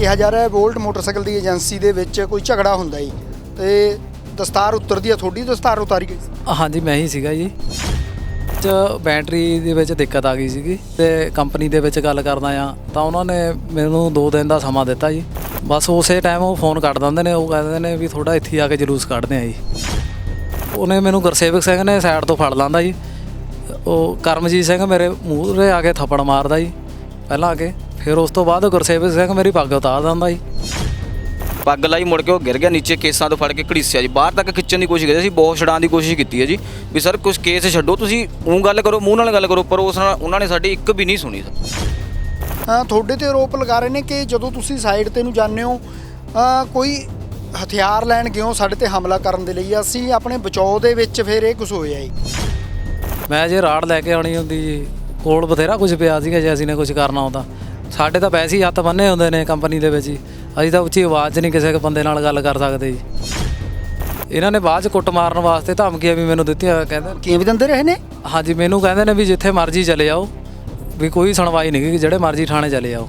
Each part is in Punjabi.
ਕਿਹਾ ਜਾ ਰਿਹਾ ਹੈ, ਵੋਲਟ ਮੋਟਰਸਾਈਕਲ ਦੀ ਏਜੰਸੀ ਦੇ ਵਿੱਚ ਕੋਈ ਝਗੜਾ ਹੁੰਦਾ ਜੀ। ਤੇ ਦਸਤਾਰ ਉਤਰਦੀ ਆ ਤੁਹਾਡੀ, ਦਸਤਾਰ ਉਤਾਰੀ ਗਈ ਹਾਂਜੀ, ਮੈਂ ਹੀ ਸੀਗਾ ਜੀ। ਚ ਬੈਟਰੀ ਦੇ ਵਿੱਚ ਦਿੱਕਤ ਆ ਗਈ ਸੀਗੀ ਤੇ ਕੰਪਨੀ ਦੇ ਵਿੱਚ ਗੱਲ ਕਰਦਾ ਆ ਤਾਂ ਉਹਨਾਂ ਨੇ ਮੈਨੂੰ 2 ਦਿਨ ਦਾ ਸਮਾਂ ਦਿੱਤਾ ਜੀ। ਬਸ ਉਸੇ ਟਾਈਮ ਉਹ ਫੋਨ ਕੱਟ ਦਿੰਦੇ ਨੇ, ਉਹ ਕਹਿੰਦੇ ਨੇ ਵੀ ਥੋੜਾ ਇੱਥੇ ਆ ਕੇ ਜਲੂਸ ਕੱਢਦੇ ਆ ਜੀ। ਉਹਨੇ ਮੈਨੂੰ ਗੁਰਸੇਵਕ ਸਿੰਘ ਨੇ ਸਾਈਡ ਤੋਂ ਫੜ ਲਾਂਦਾ ਜੀ। ਉਹ ਕਰਮਜੀਤ ਸਿੰਘ ਮੇਰੇ ਮੂੰਹ ਆ ਕੇ ਥੱਪੜ ਮਾਰਦਾ ਜੀ, ਪਹਿਲਾਂ ਆ ਕੇ। ਫਿਰ ਉਸ ਤੋਂ ਬਾਅਦ ਗੁਰਸੇਵਕ ਸਿੰਘ ਮੇਰੀ ਪੱਗ ਉਤਾਰ ਦਿੰਦਾ ਜੀ। ਪੱਗ ਲਾਈ ਮੁੜ ਕੇ ਉਹ ਗਿਰ ਗਿਆ ਨੀਚੇ ਕੇਸਾਂ ਤੋਂ ਫੜ ਕੇ ਘੜੀਸਿਆ ਜੀ। ਬਾਹਰ ਤੱਕ ਖਿੱਚਣ ਦੀ ਕੋਸ਼ਿਸ਼ ਕੀਤੀ ਅਸੀਂ ਬਹੁਤ ਛਡਾਉਣ ਦੀ ਕੋਸ਼ਿਸ਼ ਕੀਤੀ ਹੈ ਜੀ। ਵੀ ਸਰ ਕੁਝ ਕੇਸ ਛੱਡੋ ਤੁਸੀਂ ਉਹ ਗੱਲ ਕਰੋ ਮੂੰਹ ਨਾਲ ਗੱਲ ਕਰੋ ਪਰ ਉਸ ਨਾਲ ਉਹਨਾਂ ਨੇ ਸਾਡੀ ਇੱਕ ਵੀ ਨਹੀਂ ਸੁਣੀ ਸਰ। ਹਾਂ ਤੁਹਾਡੇ ਤੇ ਆਰੋਪ ਲਗਾ ਰਹੇ ਨੇ ਕਿ ਜਦੋਂ ਤੁਸੀਂ ਸਾਈਡ ਤੇ ਨੂੰ ਜਾਂਦੇ ਹੋ ਕੋਈ ਹਥਿਆਰ ਲੈਣ ਗਿਓ ਸਾਡੇ ਤੇ ਹਮਲਾ ਕਰਨ ਦੇ ਲਈ ਅਸੀਂ ਆਪਣੇ ਬਚਾਓ ਦੇ ਵਿੱਚ ਫਿਰ ਇਹ ਕੁਝ ਹੋਇਆ ਜੀ। ਮੈਂ ਜੇ ਰਾੜ ਲੈ ਕੇ ਆਉਣੀ ਹੁੰਦੀ ਜੀ ਕੋਲ ਬਥੇਰਾ ਕੁਝ ਪਿਆ ਸੀਗਾ ਜੇ ਅਸੀਂ ਨੇ ਕੁਝ ਕਰਨਾ ਹੁੰਦਾ। ਸਾਡੇ ਤਾਂ ਪੈਸੇ ਹੀ ਹੱਥ ਬੰਨੇ ਹੁੰਦੇ ਨੇ ਕੰਪਨੀ ਦੇ ਵਿੱਚ ਹੀ ਅਸੀਂ ਤਾਂ ਉੱਚੀ ਆਵਾਜ਼ 'ਚ ਨਹੀਂ ਕਿਸੇ ਬੰਦੇ ਨਾਲ ਗੱਲ ਕਰ ਸਕਦੇ ਜੀ। ਇਹਨਾਂ ਨੇ ਬਾਅਦ 'ਚ ਕੁੱਟ ਮਾਰਨ ਵਾਸਤੇ ਧਮਕੀਆਂ ਵੀ ਮੈਨੂੰ ਦਿੱਤੀਆਂ ਕਹਿੰਦੇ ਕਿਵੇਂ ਵੀ ਦਿੰਦੇ ਰਹੇ ਨੇ? ਹਾਂਜੀ ਮੈਨੂੰ ਕਹਿੰਦੇ ਨੇ ਵੀ ਜਿੱਥੇ ਮਰਜ਼ੀ ਚਲੇ ਜਾਓ ਵੀ ਕੋਈ ਸੁਣਵਾਈ ਨਹੀਂ ਕਿ ਜਿਹੜੇ ਮਰਜ਼ੀ ਥਾਣੇ ਚਲੇ ਜਾਓ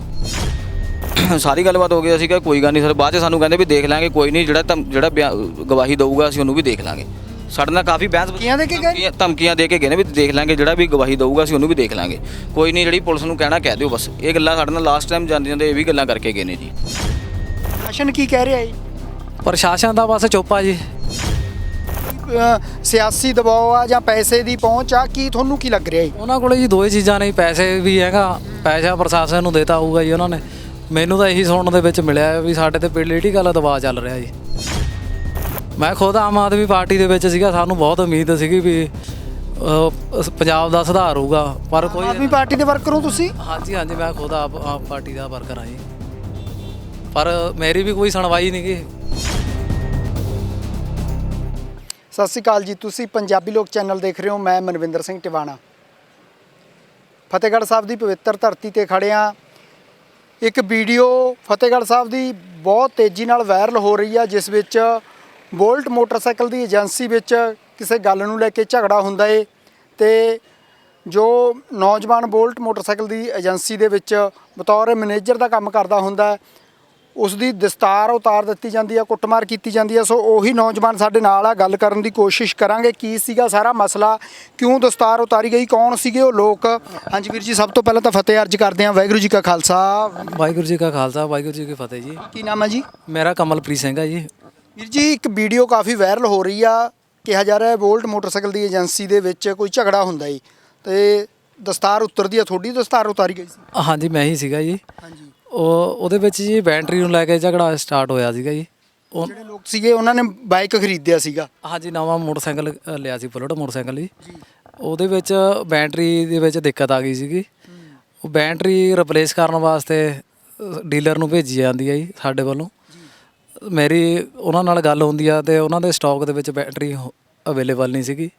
ਸਾਰੀ ਗੱਲਬਾਤ ਹੋ ਗਈ ਅਸੀਂ ਕਿਹਾ ਕੋਈ ਗੱਲ ਨਹੀਂ ਸਰ ਬਾਅਦ ਚ ਸਾਨੂੰ ਕਹਿੰਦੇ ਵੀ ਦੇਖ ਲਾਂਗੇ ਕੋਈ ਨਹੀਂ ਜਿਹੜਾ ਧਮ- ਜਿਹੜਾ ਬਿਆ- ਗਵਾਹੀ ਦਊਗਾ ਅਸੀਂ ਉਹਨੂੰ ਵੀ ਦੇਖ ਲਾਂਗੇ। ਸਾਡੇ ਨਾਲ ਕਾਫੀ ਬਹਿਸ ਧਮਕੀਆਂ ਦੇ ਕੇ ਗਏ? ਧਮਕੀਆਂ- ਧਮਕੀਆਂ ਦੇ ਕੇ ਗਏ ਨੇ ਵੀ ਦੇਖ ਲਾਂਗੇ ਜਿਹੜਾ ਵੀ ਗਵਾਹੀ ਦਊਗਾ ਅਸੀਂ ਉਹਨੂੰ ਵੀ ਦੇਖ ਲਾਂਗੇ। ਕੋਈ ਨਹੀਂ ਜਿਹੜੀ ਪੁਲਿਸ ਨੂੰ ਕਹਿਣਾ ਕਹਿ ਦਿਓ ਬਸ। ਇਹ ਗੱਲਾਂ ਸਾਡੇ ਨਾਲ ਲਾਸਟ ਟਾਈਮ ਜਾਂਦੇ ਜਾਂਦੇ ਇਹ ਵੀ ਗੱਲਾਂ ਕਰਕੇ ਗਏ ਨੇ ਜੀ। ਸ਼ਾਸਨ ਕੀ ਕਹਿ ਰਿਹਾ ਜੀ? ਪ੍ਰਸ਼ਾਸਨ ਦਾ ਬਸ ਚੁੱਪ ਆ ਜੀ। ਸਿਆਸੀ ਦਬਾਅ ਆ ਜਾਂ ਪੈਸੇ ਦੀ ਪਹੁੰਚ ਆ? ਕੀ ਤੁਹਾਨੂੰ ਕੀ ਲੱਗ ਰਿਹਾ ਜੀ? ਉਹਨਾਂ ਕੋਲੇ ਜੀ ਦੋਏ ਚੀਜ਼ਾਂ ਨੇ ਜੀ, ਪੈਸੇ ਵੀ ਹੈਗਾ ਪੈਸਾ ਪ੍ਰਸ਼ਾਸਨ ਨੂੰ ਦੇਤਾ ਹੋਊਗਾ ਜੀ ਉਹਨਾਂ ਨੇ। ਮੈਨੂੰ ਤਾਂ ਇਹੀ ਸੁਣਨ ਦੇ ਵਿੱਚ ਮਿਲਿਆ ਵੀ ਸਾਡੇ ਤੇ ਪੋਲੀਟੀਕਲ ਦਬਾਅ ਚੱਲ ਰਿਹਾ ਜੀ। ਮੈਂ ਖੁਦ ਆਮ ਆਦਮੀ ਪਾਰਟੀ ਦੇ ਵਿੱਚ ਸੀਗਾ ਸਾਨੂੰ ਬਹੁਤ ਉਮੀਦ ਸੀਗੀ ਵੀ ਅਹ, ਪੰਜਾਬ ਦਾ ਸੁਧਾਰ ਹੋਊਗਾ ਪਰ ਕੋਈ ਆਦਮੀ ਪਾਰਟੀ ਦੇ ਵਰਕਰ ਹੋ ਤੁਸੀਂ? ਹਾਂਜੀ ਹਾਂਜੀ ਮੈਂ ਖੁਦ ਆਪ ਆਪ ਪਾਰਟੀ ਦਾ ਵਰਕਰ ਹਾਂ ਜੀ। ਪਰ ਮੇਰੀ ਵੀ ਕੋਈ ਸੁਣਵਾਈ ਨਹੀਂ ਗੀ। ਸਤਿ ਸ਼੍ਰੀ ਅਕਾਲ ਜੀ ਤੁਸੀਂ ਪੰਜਾਬੀ ਲੋਕ ਚੈਨਲ ਦੇਖ ਰਹੇ ਹੋ ਮੈਂ ਮਨਵਿੰਦਰ ਸਿੰਘ ਟਿਵਾਣਾ। ਫਤਿਹਗੜ੍ਹ ਸਾਹਿਬ ਦੀ ਪਵਿੱਤਰ ਧਰਤੀ ਤੇ ਖੜੇ ਹਾਂ। ਇੱਕ ਵੀਡੀਓ ਫਤਿਹਗੜ੍ਹ ਸਾਹਿਬ ਦੀ ਬਹੁਤ ਤੇਜ਼ੀ ਨਾਲ ਵਾਇਰਲ ਹੋ ਰਹੀ ਆ ਜਿਸ ਵਿੱਚ ਵੋਲਟ ਮੋਟਰਸਾਈਕਲ ਦੀ ਏਜੰਸੀ ਵਿੱਚ ਕਿਸੇ ਗੱਲ ਨੂੰ ਲੈ ਕੇ ਝਗੜਾ ਹੁੰਦਾ ਏ ਤੇ ਜੋ ਨੌਜਵਾਨ ਵੋਲਟ ਮੋਟਰਸਾਈਕਲ ਦੀ ਏਜੰਸੀ ਦੇ ਵਿੱਚ ਬਤੌਰ ਮੈਨੇਜਰ ਦਾ ਕੰਮ ਕਰਦਾ ਹੁੰਦਾ ਹੈ ਉਸ ਦੀ ਦਸਤਾਰ ਉਤਾਰ ਦਿੱਤੀ ਜਾਂਦੀ ਆ ਕੁੱਟਮਾਰ ਕੀਤੀ ਜਾਂਦੀ ਆ ਸੋ ਉਹੀ ਨੌਜਵਾਨ ਸਾਡੇ ਨਾਲ ਆ ਗੱਲ ਕਰਨ ਦੀ ਕੋਸ਼ਿਸ਼ ਕਰਾਂਗੇ ਕੀ ਸੀਗਾ ਸਾਰਾ ਮਸਲਾ ਕਿਉਂ ਦਸਤਾਰ ਉਤਾਰੀ ਗਈ ਕੌਣ ਸੀਗੇ ਉਹ ਲੋਕ? ਹਾਂਜੀ ਵੀਰ ਜੀ ਸਭ ਤੋਂ ਪਹਿਲਾਂ ਤਾਂ ਫਤਿਹ ਅਰਜ ਕਰਦੇ ਹਾਂ ਵਾਹਿਗੁਰੂ ਜੀ ਕਾ ਖਾਲਸਾ। ਵਾਹਿਗੁਰੂ ਜੀ ਕਾ ਖਾਲਸਾ ਵਾਹਿਗੁਰੂ ਜੀ ਕੀ ਫਤਿਹ ਜੀ। ਕੀ ਨਾਮ ਹੈ ਜੀ? ਮੇਰਾ ਕਮਲਪ੍ਰੀਤ ਸਿੰਘ ਹੈ ਜੀ। ਵੀਰ ਜੀ ਇੱਕ ਵੀਡੀਓ ਕਾਫੀ ਵਾਇਰਲ ਹੋ ਰਹੀ ਆ। ਕਿਹਾ ਜਾ ਰਿਹਾ ਹੈ ਵੋਲਟ ਮੋਟਰਸਾਈਕਲ ਦੀ ਏਜੰਸੀ ਦੇ ਵਿੱਚ ਕੋਈ ਝਗੜਾ ਹੁੰਦਾ ਜੀ। ਤੇ ਦਸਤਾਰ ਉਤਰਦੀ ਆ ਤੁਹਾਡੀ? ਦਸਤਾਰ ਉਤਾਰੀ ਗਈ ਸੀ? ਹਾਂਜੀ ਮੈਂ ਹੀ ਸੀਗਾ ਜੀ। ਹਾਂਜੀ। ਉਹ ਉਹਦੇ ਵਿੱਚ ਜੀ ਬੈਟਰੀ ਨੂੰ ਲੈ ਕੇ ਝਗੜਾ ਸਟਾਰਟ ਹੋਇਆ ਸੀਗਾ ਜੀ। ਉਹ ਜਿਹੜੇ ਲੋਕ ਸੀਗੇ ਉਹਨਾਂ ਨੇ ਬਾਈਕ ਖਰੀਦਿਆ ਸੀਗਾ। ਹਾਂਜੀ ਨਵਾਂ ਮੋਟਰਸਾਈਕਲ ਅ, ਲਿਆ ਸੀ ਬੁਲਟ ਮੋਟਰਸਾਈਕਲ ਜੀ। ਉਹਦੇ ਵਿੱਚ ਬੈਟਰੀ ਦੇ ਵਿੱਚ ਦਿੱਕਤ ਆ ਗਈ ਸੀਗੀ। ਉਹ ਬੈਟਰੀ ਰਿਪਲੇਸ ਕਰਨ ਵਾਸਤੇ ਡੀਲਰ ਨੂੰ ਭੇਜੀ ਜਾਂਦੀ ਹੈ ਜੀ ਸਾਡੇ ਵੱਲੋਂ। ਮੇਰੀ ਉਹਨਾਂ ਨਾਲ ਗੱਲ ਹੁੰਦੀ ਆ ਤੇ ਉਹਨਾਂ ਦੇ ਸਟਾਕ ਦੇ ਵਿੱਚ ਬੈਟਰੀ ਅਵੇਲੇਬਲ ਨਹੀਂ ਸੀਗੀ।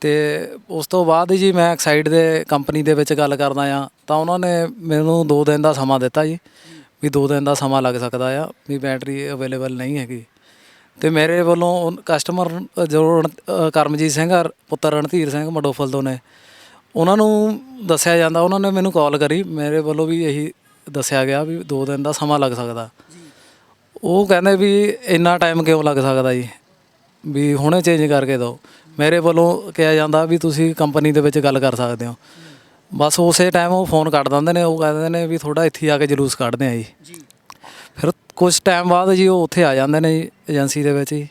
ਤੇ ਉਸ ਤੋਂ ਬਾਅਦ ਜੀ ਮੈਂ ਐਕਸਾਈਡ ਦੇ ਕੰਪਨੀ ਦੇ ਵਿੱਚ ਗੱਲ ਕਰਦਾ ਆ, ਤਾਂ ਉਹਨਾਂ ਨੇ ਮੈਨੂੰ 2 ਦਿਨ ਦਾ ਸਮਾਂ ਦਿੱਤਾ ਜੀ, ਵੀ 2 ਦਿਨ ਦਾ ਸਮਾਂ ਲੱਗ ਸਕਦਾ ਆ, ਵੀ ਬੈਟਰੀ ਅਵੇਲੇਬਲ ਨਹੀਂ ਹੈਗੀ। ਤੇ ਮੇਰੇ ਵੱਲੋਂ ਕਸਟਮਰ ਜੋ ਰਣ- ਕਰਮਜੀਤ ਸਿੰਘ ਪੁੱਤਰ ਰਣਧੀਰ ਸਿੰਘ ਮਡੋਫਲ ਤੋਂ ਨੇ, ਉਹਨਾਂ ਨੂੰ ਦੱਸਿਆ ਜਾਂਦਾ, ਉਹਨਾਂ ਨੇ ਮੈਨੂੰ ਕਾਲ ਕਰੀ, ਮੇਰੇ ਵੱਲੋਂ ਵੀ ਇਹੀ ਦੱਸਿਆ ਗਿਆ ਵੀ 2 ਦਿਨ ਦਾ ਸਮਾਂ ਲੱਗ ਸਕਦਾ। ਉਹ ਕਹਿੰਦੇ ਵੀ ਇੰਨਾ ਟਾਈਮ ਕਿਉਂ ਲੱਗ ਸਕਦਾ ਜੀ? ਵੀ ਹੁਣੇ ਚੇਂਜ ਕਰਕੇ ਦਿਓ। ਮੇਰੇ ਵੱਲੋਂ ਕਿਹਾ ਜਾਂਦਾ ਵੀ ਤੁਸੀਂ ਕੰਪਨੀ ਦੇ ਵਿੱਚ ਗੱਲ ਕਰ ਸਕਦੇ ਹੋ। ਬਸ ਉਸੇ ਟਾਈਮ ਉਹ ਫੋਨ ਕੱਟ ਦਿੰਦੇ ਨੇ ਉਹ ਕਹਿੰਦੇ ਨੇ ਵੀ ਥੋੜਾ ਇੱਥੇ ਆ ਕੇ ਜਲੂਸ ਕੱਢਦੇ ਆ ਜੀ। ਫਿਰ ਕੁਝ ਟਾਈਮ ਬਾਅਦ ਜੀ ਉਹ ਉੱਥੇ ਆ ਜਾਂਦੇ ਨੇ ਜੀ ਏਜੰਸੀ ਦੇ ਵਿੱਚ ਜੀ।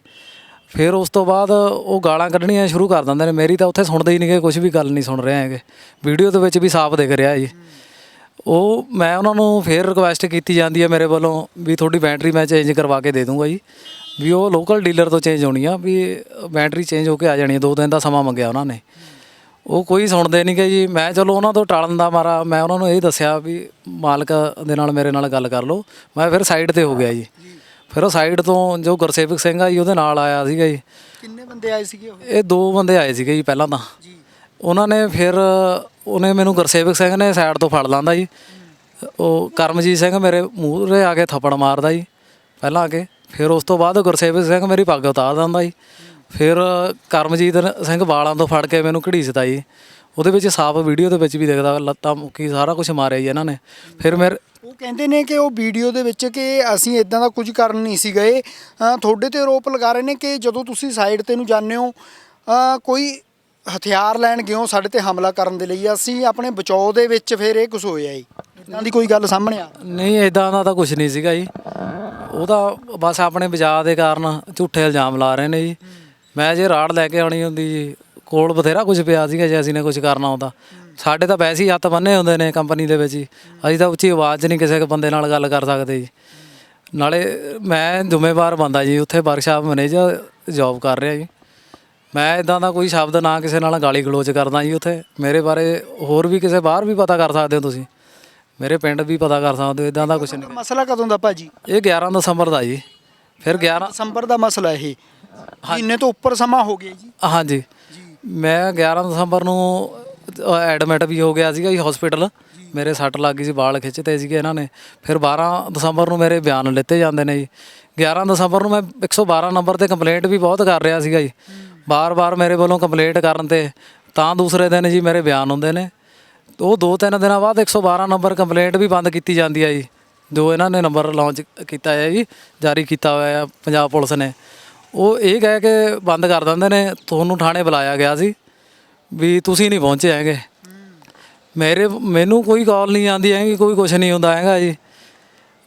ਫਿਰ ਉਸ ਤੋਂ ਬਾਅਦ ਉਹ ਗਾਲਾਂ ਕੱਢਣੀਆਂ ਸ਼ੁਰੂ ਕਰ ਦਿੰਦੇ ਨੇ। ਮੇਰੀ ਤਾਂ ਉੱਥੇ ਸੁਣਦੇ ਹੀ ਨਹੀਂਗੇ ਕੁਝ ਵੀ ਗੱਲ ਨਹੀਂ ਸੁਣ ਰਹੇ ਹੈਗੇ। ਵੀਡੀਓ ਦੇ ਵਿੱਚ ਵੀ ਸਾਫ਼ ਦਿਖ ਰਿਹਾ ਜੀ। ਉਹ ਮੈਂ ਉਹਨਾਂ ਨੂੰ ਫੇਰ ਰਿਕੁਐਸਟ ਕੀਤੀ ਜਾਂਦੀ ਹੈ ਮੇਰੇ ਵੱਲੋਂ ਵੀ ਤੁਹਾਡੀ ਬੈਟਰੀ ਮੈਂ ਚੇਂਜ ਕਰਵਾ ਕੇ ਦੇ ਦੂੰਗਾ ਜੀ। ਵੀ ਉਹ ਲੋਕਲ ਡੀਲਰ ਤੋਂ ਚੇਂਜ ਹੋਣੀ ਆ ਵੀ ਬੈਟਰੀ ਚੇਂਜ ਹੋ ਕੇ ਆ ਜਾਣੀ ਹੈ ਦੋ ਦਿਨ ਦਾ ਸਮਾਂ ਮੰਗਿਆ ਉਹਨਾਂ ਨੇ। ਉਹ ਕੋਈ ਸੁਣਦੇ ਨਹੀਂਗੇ ਜੀ। ਮੈਂ ਚਲੋ ਉਹਨਾਂ ਤੋਂ ਟਾਲਣ ਦਾ ਮਾਰਾ ਮੈਂ ਉਹਨਾਂ ਨੂੰ ਇਹ ਦੱਸਿਆ ਵੀ ਮਾਲਕ ਦੇ ਨਾਲ ਮੇਰੇ ਨਾਲ ਗੱਲ ਕਰ ਲਓ। ਮੈਂ ਫਿਰ ਸਾਈਡ ਤੇ ਹੋ ਗਿਆ ਜੀ। ਫਿਰ ਉਹ ਸਾਈਡ ਤੋਂ ਜੋ ਗੁਰਸੇਵਕ ਸਿੰਘ ਆ ਜੀ ਉਹਦੇ ਨਾਲ ਆਇਆ ਸੀਗਾ ਜੀ। ਕਿੰਨੇ ਬੰਦੇ ਆਏ ਸੀਗੇ ਉਹ? ਇਹ ਦੋ ਬੰਦੇ ਆਏ ਸੀਗੇ ਜੀ ਪਹਿਲਾਂ ਤਾਂ। ਜੀ। ਉਹਨਾਂ ਨੇ ਫਿਰ ਉਹਨੇ ਮੈਨੂੰ ਗੁਰਸੇਵਕ ਸਿੰਘ ਨੇ ਸਾਈਡ ਤੋਂ ਫੜ ਲਾਂਦਾ ਜੀ। ਉਹ ਕਰਮਜੀਤ ਸਿੰਘ ਮੇਰੇ ਮੂੰਹ ਆ ਕੇ ਥੱਪੜ ਮਾਰਦਾ ਜੀ, ਪਹਿਲਾਂ ਆ ਕੇ। ਫਿਰ ਉਸ ਤੋਂ ਬਾਅਦ ਗੁਰਸੇਵਕ ਸਿੰਘ ਮੇਰੀ ਪੱਗ ਉਤਾਰ ਦਿੰਦਾ ਜੀ। ਫਿਰ ਕਰਮਜੀਤ ਸਿੰਘ ਵਾਲਾਂ ਤੋਂ ਫੜ ਕੇ ਮੈਨੂੰ ਘੜੀਸਦਾ ਜੀ। ਉਹਦੇ ਵਿੱਚ ਸਾਫ਼ ਵੀਡੀਓ ਦੇ ਵਿੱਚ ਵੀ ਦਿਖਦਾ, ਲੱਤਾਂ ਮੁੱਕੀ ਸਾਰਾ ਕੁਝ ਮਾਰਿਆ ਜੀ ਇਹਨਾਂ ਨੇ। ਫਿਰ ਮੇਰੇ ਉਹ ਕਹਿੰਦੇ ਨੇ ਕਿ ਉਹ ਵੀਡੀਓ ਦੇ ਵਿੱਚ ਕਿ ਅਸੀਂ ਇਦਾਂ ਦਾ ਕੁਝ ਕਰਨ ਨਹੀਂ ਸੀ ਗਏ। ਤੁਹਾਡੇ ਤੇ ਆਰੋਪ ਲਗਾ ਰਹੇ ਨੇ ਕਿ ਜਦੋਂ ਤੁਸੀਂ ਸਾਈਡ ਤੇ ਨੂੰ ਜਾਂਦੇ ਹੋ ਕੋਈ ਹਥਿਆਰ ਲੈਣ ਗਿਓ, ਸਾਡੇ ਤੇ ਹਮਲਾ ਕਰਨ ਦੇ ਲਈ ਅਸੀਂ ਆਪਣੇ ਬਚਾਓ ਦੇ ਵਿੱਚ ਫਿਰ ਇਹ ਕੁਝ ਹੋਇਆ ਜੀ। ਇਦਾਂ ਦੀ ਕੋਈ ਗੱਲ ਸਾਹਮਣੇ ਆ? ਨਹੀਂ ਇਦਾਂ ਦਾ ਤਾਂ ਕੁਝ ਨਹੀਂ ਸੀਗਾ ਜੀ। ਉਹ ਤਾਂ ਬਸ ਆਪਣੇ ਬਚਾਅ ਦੇ ਕਾਰਨ ਝੂਠੇ ਇਲਜ਼ਾਮ ਲਾ ਰਹੇ ਨੇ ਜੀ। ਮੈਂ ਜੇ ਰਾੜ ਲੈ ਕੇ ਆਉਣੀ ਹੁੰਦੀ ਜੀ, ਕੋਲ ਬਥੇਰਾ ਕੁਝ ਪਿਆ ਸੀਗਾ ਜੇ ਅਸੀਂ ਨੇ ਕੁਝ ਕਰਨਾ ਹੁੰਦਾ। ਸਾਡੇ ਤਾਂ ਵੈਸੇ ਹੀ ਹੱਥ ਬੰਨੇ ਹੁੰਦੇ ਨੇ ਕੰਪਨੀ ਦੇ ਵਿੱਚ ਹੀ ਅਸੀਂ ਤਾਂ ਉੱਚੀ ਆਵਾਜ਼ 'ਚ ਨਹੀਂ ਕਿਸੇ ਬੰਦੇ ਨਾਲ ਗੱਲ ਕਰ ਸਕਦੇ ਜੀ। ਨਾਲੇ ਮੈਂ ਜ਼ਿੰਮੇਵਾਰ ਬੰਦਾ ਜੀ, ਉੱਥੇ ਵਰਕਸ਼ਾਪ ਮੈਨੇਜਰ ਜੌਬ ਕਰ ਰਿਹਾ ਜੀ। ਮੈਂ ਇਦਾਂ ਦਾ ਕੋਈ ਸ਼ਬਦ ਨਾ ਕਿਸੇ ਨਾਲ ਗਾਲੀ ਗਲੋਚ ਕਰਦਾ ਜੀ ਉੱਥੇ। ਮੇਰੇ ਬਾਰੇ ਹੋਰ ਵੀ ਕਿਸੇ ਬਾਹਰ ਵੀ ਪਤਾ ਕਰ ਸਕਦੇ ਹੋ ਤੁਸੀਂ। ਮੇਰੇ ਪਿੰਡ ਵੀ ਪਤਾ ਕਰ ਸਕਦੇ ਹੋ ਇਦਾਂ ਦਾ ਕੁਝ ਨਹੀਂ। ਮਸਲਾ ਕਦੋਂ ਦਾ ਭਾਜੀ? ਇਹ 11 ਦਸੰਬਰ ਦਾ ਜੀ। ਫਿਰ 11 ਦਸੰਬਰ ਦਾ ਮਸਲਾ ਇਹ। ਮਹੀਨੇ ਤੋਂ ਉੱਪਰ ਸਮਾਂ ਹੋ ਗਿਆ ਜੀ। ਹਾਂਜੀ। ਮੈਂ 11 ਦਸੰਬਰ ਨੂੰ ਐਡਮਿਟ ਵੀ ਹੋ ਗਿਆ ਸੀਗਾ ਜੀ ਹਸਪੀਟਲ ਮੇਰੇ ਸੱਟ ਲੱਗ ਗਈ ਸੀ ਵਾਲ ਖਿੱਚਤੇ ਸੀਗੇ ਇਹਨਾਂ ਨੇ। ਫਿਰ 12 ਦਸੰਬਰ ਨੂੰ ਮੇਰੇ ਬਿਆਨ ਲਿੱਤੇ ਜਾਂਦੇ ਨੇ ਜੀ। 11 ਦਸੰਬਰ ਨੂੰ ਮੈਂ 112 ਨੰਬਰ ਤੇ ਕੰਪਲੇਂਟ ਵੀ ਬਹੁਤ ਕਰ ਰਿਹਾ ਸੀਗਾ ਜੀ। ਬਾਰ-ਬਾਰ ਮੇਰੇ ਵੱਲੋਂ ਕੰਪਲੇਂਟ ਕਰਨ ਤੇ ਤਾਂ ਦੂਸਰੇ ਦਿਨ ਜੀ ਮੇਰੇ ਬਿਆਨ ਹੁੰਦੇ ਨੇ। ਉਹ ਦੋ ਤਿੰਨ ਦਿਨਾਂ ਬਾਅਦ 112 ਨੰਬਰ ਕੰਪਲੇਂਟ ਵੀ ਬੰਦ ਕੀਤੀ ਜਾਂਦੀ ਹੈ ਜੀ। ਜੋ ਇਹਨਾਂ ਨੇ ਨੰਬਰ ਲਾਂਚ ਕੀਤਾ ਹੈ ਜੀ, ਜਾਰੀ ਕੀਤਾ ਹੋਇਆ ਹੈ ਪੰਜਾਬ ਪੁਲਿਸ ਨੇ। ਉਹ ਇਹ ਕਹਿ ਕੇ ਬੰਦ ਕਰ ਦਿੰਦੇ ਨੇ, ਤੁਹਾਨੂੰ ਥਾਣੇ ਬੁਲਾਇਆ ਗਿਆ ਸੀ ਵੀ ਤੁਸੀਂ ਨਹੀਂ ਪਹੁੰਚੇ ਹੈਗੇ। ਮੇਰੇ, ਮੈਨੂੰ ਕੋਈ ਕਾਲ ਨਹੀਂ ਆਉਂਦੀ ਹੈਗੀ, ਕੋਈ ਕੁਝ ਨਹੀਂ ਹੁੰਦਾ ਹੈਗਾ ਜੀ।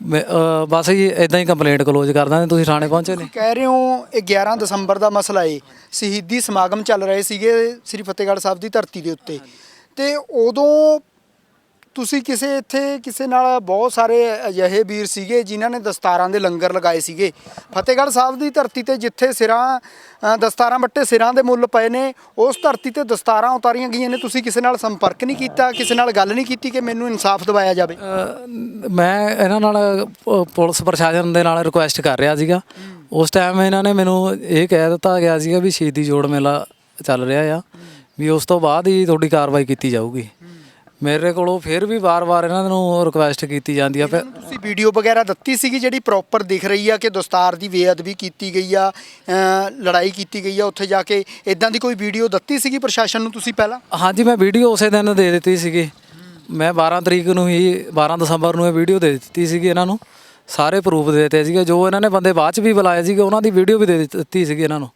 ਮੈਂ, ਅਹ, ਬਸ ਜੀ ਇਦਾਂ ਹੀ ਕੰਪਲੇਂਟ ਕਲੋਜ਼ ਕਰ ਦਿੰਦੇ ਤੁਸੀਂ ਥਾਣੇ ਪਹੁੰਚੇ ਨੇ ਕਹਿ ਰਹੇ ਹੋ, ਇਹ 11 ਦਸੰਬਰ ਦਾ ਮਸਲਾ ਏ। ਸ਼ਹੀਦੀ ਸਮਾਗਮ ਚੱਲ ਰਹੇ ਸੀਗੇ ਸ੍ਰੀ ਫਤਿਹਗੜ੍ਹ ਸਾਹਿਬ ਦੀ ਧਰਤੀ ਦੇ ਉੱਤੇ। ਤੇ ਉਦੋਂ ਤੁਸੀਂ ਕਿਸੇ ਇੱਥੇ ਕਿਸੇ ਨਾਲ ਬਹੁਤ ਸਾਰੇ ਅਜਿਹੇ ਵੀਰ ਸੀਗੇ ਜਿਨ੍ਹਾਂ ਨੇ ਦਸਤਾਰਾਂ ਦੇ ਲੰਗਰ ਲਗਾਏ ਸੀਗੇ। ਫਤਿਹਗੜ੍ਹ ਸਾਹਿਬ ਦੀ ਧਰਤੀ ਤੇ ਜਿੱਥੇ ਸਿਰਾਂ ਦਸਤਾਰਾਂ ਵੱਟੇ ਸਿਰਾਂ ਦੇ ਮੁੱਲ ਪਏ ਨੇ, ਉਸ ਧਰਤੀ ਤੇ ਦਸਤਾਰਾਂ ਉਤਾਰੀਆਂ ਗਈਆਂ ਨੇ। ਤੁਸੀਂ ਕਿਸੇ ਨਾਲ ਸੰਪਰਕ ਨਹੀਂ ਕੀਤਾ, ਕਿਸੇ ਨਾਲ ਗੱਲ ਨਹੀਂ ਕੀਤੀ ਕਿ ਮੈਨੂੰ ਇਨਸਾਫ ਦਿਵਾਇਆ ਜਾਵੇ? ਮੈਂ ਇਹਨਾਂ ਨਾਲ ਪੁਲਿਸ ਪ੍ਰਸ਼ਾਸਨ ਦੇ ਨਾਲ ਰਿਕੁਐਸਟ ਕਰ ਰਿਹਾ ਸੀਗਾ। ਉਸ ਟਾਈਮ ਇਹਨਾਂ ਨੇ ਮੈਨੂੰ ਇਹ ਕਹਿ ਦਿੱਤਾ ਗਿਆ ਸੀਗਾ ਵੀ ਸ਼ਹੀਦੀ ਜੋੜ ਮੇਲਾ ਚੱਲ ਰਿਹਾ ਆ, ਵੀ ਉਸ ਤੋਂ ਬਾਅਦ ਹੀ ਤੁਹਾਡੀ ਕਾਰਵਾਈ ਕੀਤੀ ਜਾਊਗੀ। ਮੇਰੇ ਕੋਲੋਂ ਫਿਰ ਵੀ ਵਾਰ-ਵਾਰ ਇਹਨਾਂ ਨੂੰ ਰਿਕੁਐਸਟ ਕੀਤੀ ਜਾਂਦੀ ਆ ਫਿਰ ਤੁਸੀਂ ਵੀਡੀਓ ਵਗੈਰਾ ਦਿੱਤੀ ਸੀਗੀ ਜਿਹੜੀ ਪ੍ਰੋਪਰ ਦਿਖ ਰਹੀ ਆ ਕਿ ਦਸਤਾਰ ਦੀ ਬੇਅਦਬੀ ਕੀਤੀ ਗਈ ਆ ਲੜਾਈ ਕੀਤੀ ਗਈ ਆ ਉੱਥੇ ਜਾ ਕੇ? ਇਦਾਂ ਦੀ ਕੋਈ ਵੀਡੀਓ ਦਿੱਤੀ ਸੀਗੀ ਪ੍ਰਸ਼ਾਸਨ ਨੂੰ ਤੁਸੀਂ ਪਹਿਲਾਂ? ਹਾਂਜੀ ਮੈਂ ਵੀਡੀਓ ਉਸੇ ਦਿਨ ਦੇ ਦਿੱਤੀ ਸੀਗੀ। ਮੈਂ 12 ਤਰੀਕ ਨੂੰ ਹੀ 12 ਦਸੰਬਰ ਨੂੰ ਇਹ ਵੀਡੀਓ ਦੇ ਦਿੱਤੀ ਸੀਗੀ ਇਹਨਾਂ ਨੂੰ। ਸਾਰੇ ਪ੍ਰੂਫ ਦੇ ਦਿੱਤੇ ਸੀਗੇ। ਜੋ ਇਹਨਾਂ ਨੇ ਬੰਦੇ ਬਾਅਦ ਚ ਵੀ ਬੁਲਾਏ ਸੀਗੇ ਉਹਨਾਂ ਦੀ ਵੀਡੀਓ ਵੀ ਦੇ ਦਿੱਤੀ ਸੀਗੀ ਇਹਨਾਂ ਨੂੰ।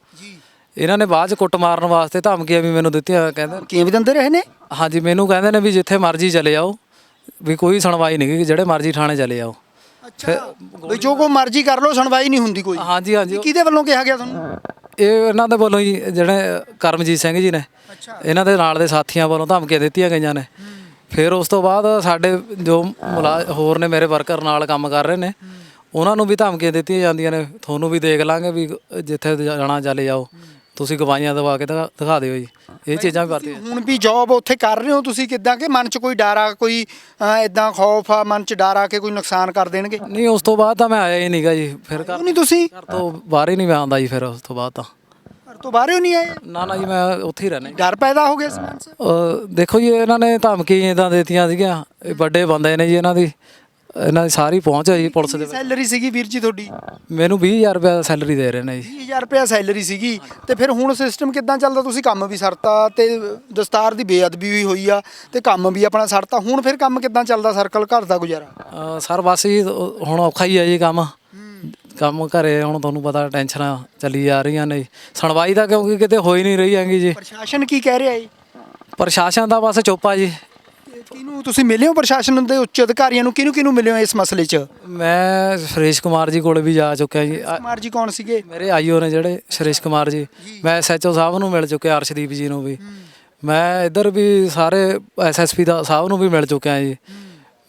ਇਹਨਾਂ ਨੇ ਬਾਅਦ ਚ ਕੁੱਟ ਮਾਰਨ ਵਾਸਤੇ ਧਮਕੀਆਂ ਵੀ ਮੈਨੂੰ ਦਿੱਤੀਆਂ ਕਹਿੰਦੇ ਕਿਵੇਂ ਦਿੰਦੇ ਰਹੇ ਨੇ? ਹਾਂਜੀ ਮੈਨੂੰ ਕਹਿੰਦੇ ਨੇ ਵੀ ਜਿੱਥੇ ਮਰਜ਼ੀ ਚਲੇ ਜਾਓ ਵੀ ਕੋਈ ਸੁਣਵਾਈ ਨਹੀਂ ਜਿਹੜੇ ਮਰਜ਼ੀ ਥਾਣੇ ਚਲੇ ਜਾਓ ਅੱਛਾ ਵੀ ਜੋ ਕੋ ਮਰਜ਼ੀ ਕਰ ਲਓ ਸੁਣਵਾਈ ਨਹੀਂ ਹੁੰਦੀ ਕੋਈ। ਹਾਂਜੀ ਹਾਂਜੀ। ਕਿਹਦੇ ਵੱਲੋਂ ਕਿਹਾ ਗਿਆ ਤੁਹਾਨੂੰ? ਇਹ ਇਹਨਾਂ ਦੇ ਵੱਲੋਂ ਹੀ ਜਿਹੜੇ ਕਰਮਜੀਤ ਸਿੰਘ ਜੀ ਨੇ ਅੱਛਾ। ਇਹਨਾਂ ਦੇ ਨਾਲ ਦੇ ਸਾਥੀਆਂ ਵੱਲੋਂ ਧਮਕੀਆਂ ਦਿੱਤੀਆਂ ਗਈਆਂ ਨੇ। ਫਿਰ ਉਸ ਤੋਂ ਬਾਅਦ ਸਾਡੇ ਜੋ ਹੋਰ ਨੇ ਮੇਰੇ ਵਰਕਰ ਨਾਲ ਕੰਮ ਕਰ ਰਹੇ ਨੇ ਉਹਨਾਂ ਨੂੰ ਵੀ ਧਮਕੀਆਂ ਦਿੱਤੀਆਂ ਜਾਂਦੀਆਂ ਨੇ ਤੁਹਾਨੂੰ ਵੀ ਦੇਖ ਲਾਂਗੇ ਵੀ ਜਿੱਥੇ ਜਾਣਾ ਚਲੇ ਜਾਓ ਤੁਸੀਂ ਗਵਾਹੀਆਂ ਦਵਾ ਕੇ ਦਿਖਾ ਦਿਖਾ ਦਿਓ ਜੀ। ਇਹ ਚੀਜ਼ਾਂ ਵੀ ਵਰਤੀਆਂ ਹੁਣ ਵੀ ਜੌਬ ਉੱਥੇ ਕਰ ਰਹੇ ਹੋ ਤੁਸੀਂ ਕਿਦਾਂ ਕਿ ਮਨ 'ਚ ਕੋਈ ਡਰ ਆ ਕੋਈ ਇਦਾਂ ਖੌਫ ਆ ਮਨ 'ਚ ਡਰ ਆ ਕਿ ਕੋਈ ਨੁਕਸਾਨ ਕਰ ਦੇਣਗੇ? ਨਹੀਂ ਉਸ ਤੋਂ ਬਾਅਦ ਤਾਂ ਮੈਂ ਆਇਆ ਹੀ ਨਹੀਂਗਾ ਜੀ ਫਿਰ ਘਰ ਨਹੀਂ ਤੁਸੀਂ? ਘਰ ਤੋਂ ਬਾਹਰ ਹੀ ਨਹੀਂ ਮੈਂ ਆਉਂਦਾ ਜੀ ਫਿਰ ਉਸ ਤੋਂ ਬਾਅਦ ਤਾਂ। ਘਰ ਤੋਂ ਬਾਹਰ ਹੀ ਨਹੀਂ ਆਏ? ਨਾ ਨਾ ਜੀ ਮੈਂ ਉੱਥੇ ਹੀ ਰਹਿਣਾ ਜੀ। ਡਰ ਪੈਦਾ ਹੋ ਗਿਆ ਇਸ ਮਨ 'ਚ? ਅਹ ਦੇਖੋ ਜੀ ਇਹਨਾਂ ਨੇ ਧਮਕੀ ਇਦਾਂ ਦਿੱਤੀਆਂ ਸੀਗੀਆਂ ਇਹ ਵੱਡੇ ਬੰਦੇ ਨੇ ਜੀ ਇਹਨਾਂ ਦੀ। ਇਹਨਾਂ ਦੀ ਸਾਰੀ ਪਹੁੰਚ ਹੈ ਜੀ ਪੁਲਿਸ ਦੇ ਵਿੱਚ। ਸੈਲਰੀ ਸੀਗੀ ਵੀਰ ਜੀ ਤੁਹਾਡੀ? ਮੈਨੂੰ 20000 ਰੁਪਏ ਸੈਲਰੀ ਦੇ ਰਹੇ ਨੇ ਜੀ। 20000 ਰੁਪਏ ਸੈਲਰੀ ਸੀਗੀ। ਤੇ ਫਿਰ ਹੁਣ ਸਿਸਟਮ ਕਿੱਦਾਂ ਚੱਲਦਾ? ਤੁਸੀਂ ਕੰਮ ਵੀ ਸਰਤਾ ਤੇ ਦਸਤਾਰ ਦੀ ਬੇਅਦਬੀ ਵੀ ਹੋਈ ਆ ਤੇ ਕੰਮ ਵੀ ਆਪਣਾ ਸਰਤਾ। ਹੁਣ ਫਿਰ ਕੰਮ ਕਿੱਦਾਂ ਚੱਲਦਾ ਸਰਕਲ ਘਰ ਦਾ ਗੁਜ਼ਾਰਾ? ਸਰ ਬਸ ਜੀ ਹੁਣ ਔਖਾ ਹੀ ਹੈ ਜੀ ਕੰਮ। ਕੰਮ ਘਰੇ ਹੁਣ ਤੁਹਾਨੂੰ ਪਤਾ ਟੈਨਸ਼ਨਾਂ ਚੱਲੀ ਜਾ ਰਹੀਆਂ ਨੇ। ਜੀ ਸੁਣਵਾਈ ਤਾਂ ਕਿਉਂਕਿ ਕਿਤੇ ਹੋ ਹੀ ਨਹੀਂ ਰਹੀ ਹੈਗੀ ਜੀ। ਪ੍ਰਸ਼ਾਸਨ ਕੀ ਕਹਿ ਰਿਹਾ ਏ ਪ੍ਰਸ਼ਾਸਨ ਦਾ ਬਸ ਚੁੱਪ ਆ ਜੀ। ਕਿਹਨੂੰ ਤੁਸੀਂ ਮਿਲੇ ਹੋ ਪ੍ਰਸ਼ਾਸਨ ਦੇ ਉੱਚ ਅਧਿਕਾਰੀਆਂ ਨੂੰ? ਕਿਹਨੂੰ ਕਿਹਨੂੰ ਮਿਲੇ ਹੋ ਇਸ ਮਸਲੇ 'ਚ? ਮੈਂ ਸੁਰੇਸ਼ ਕੁਮਾਰ ਜੀ ਕੋਲ ਵੀ ਜਾ ਚੁੱਕਿਆ ਜੀ। ਆ- ਕੁਮਾਰ ਜੀ ਕੌਣ ਸੀਗੇ? ਮੇਰੇ ਆਈਓ ਨੇ ਜਿਹੜੇ ਸੁਰੇਸ਼ ਕੁਮਾਰ ਜੀ। ਮੈਂ ਐਸਐਚਓ ਸਾਹਿਬ ਨੂੰ ਮਿਲ ਚੁੱਕਿਆ ਅਰਸ਼ਦੀਪ ਜੀ ਨੂੰ ਵੀ। ਮੈਂ ਇੱਧਰ ਵੀ ਸਾਰੇ ਐਸਐਸਪੀ ਦਾ ਸਾਹਿਬ ਨੂੰ ਵੀ ਮਿਲ ਚੁੱਕਿਆ ਜੀ।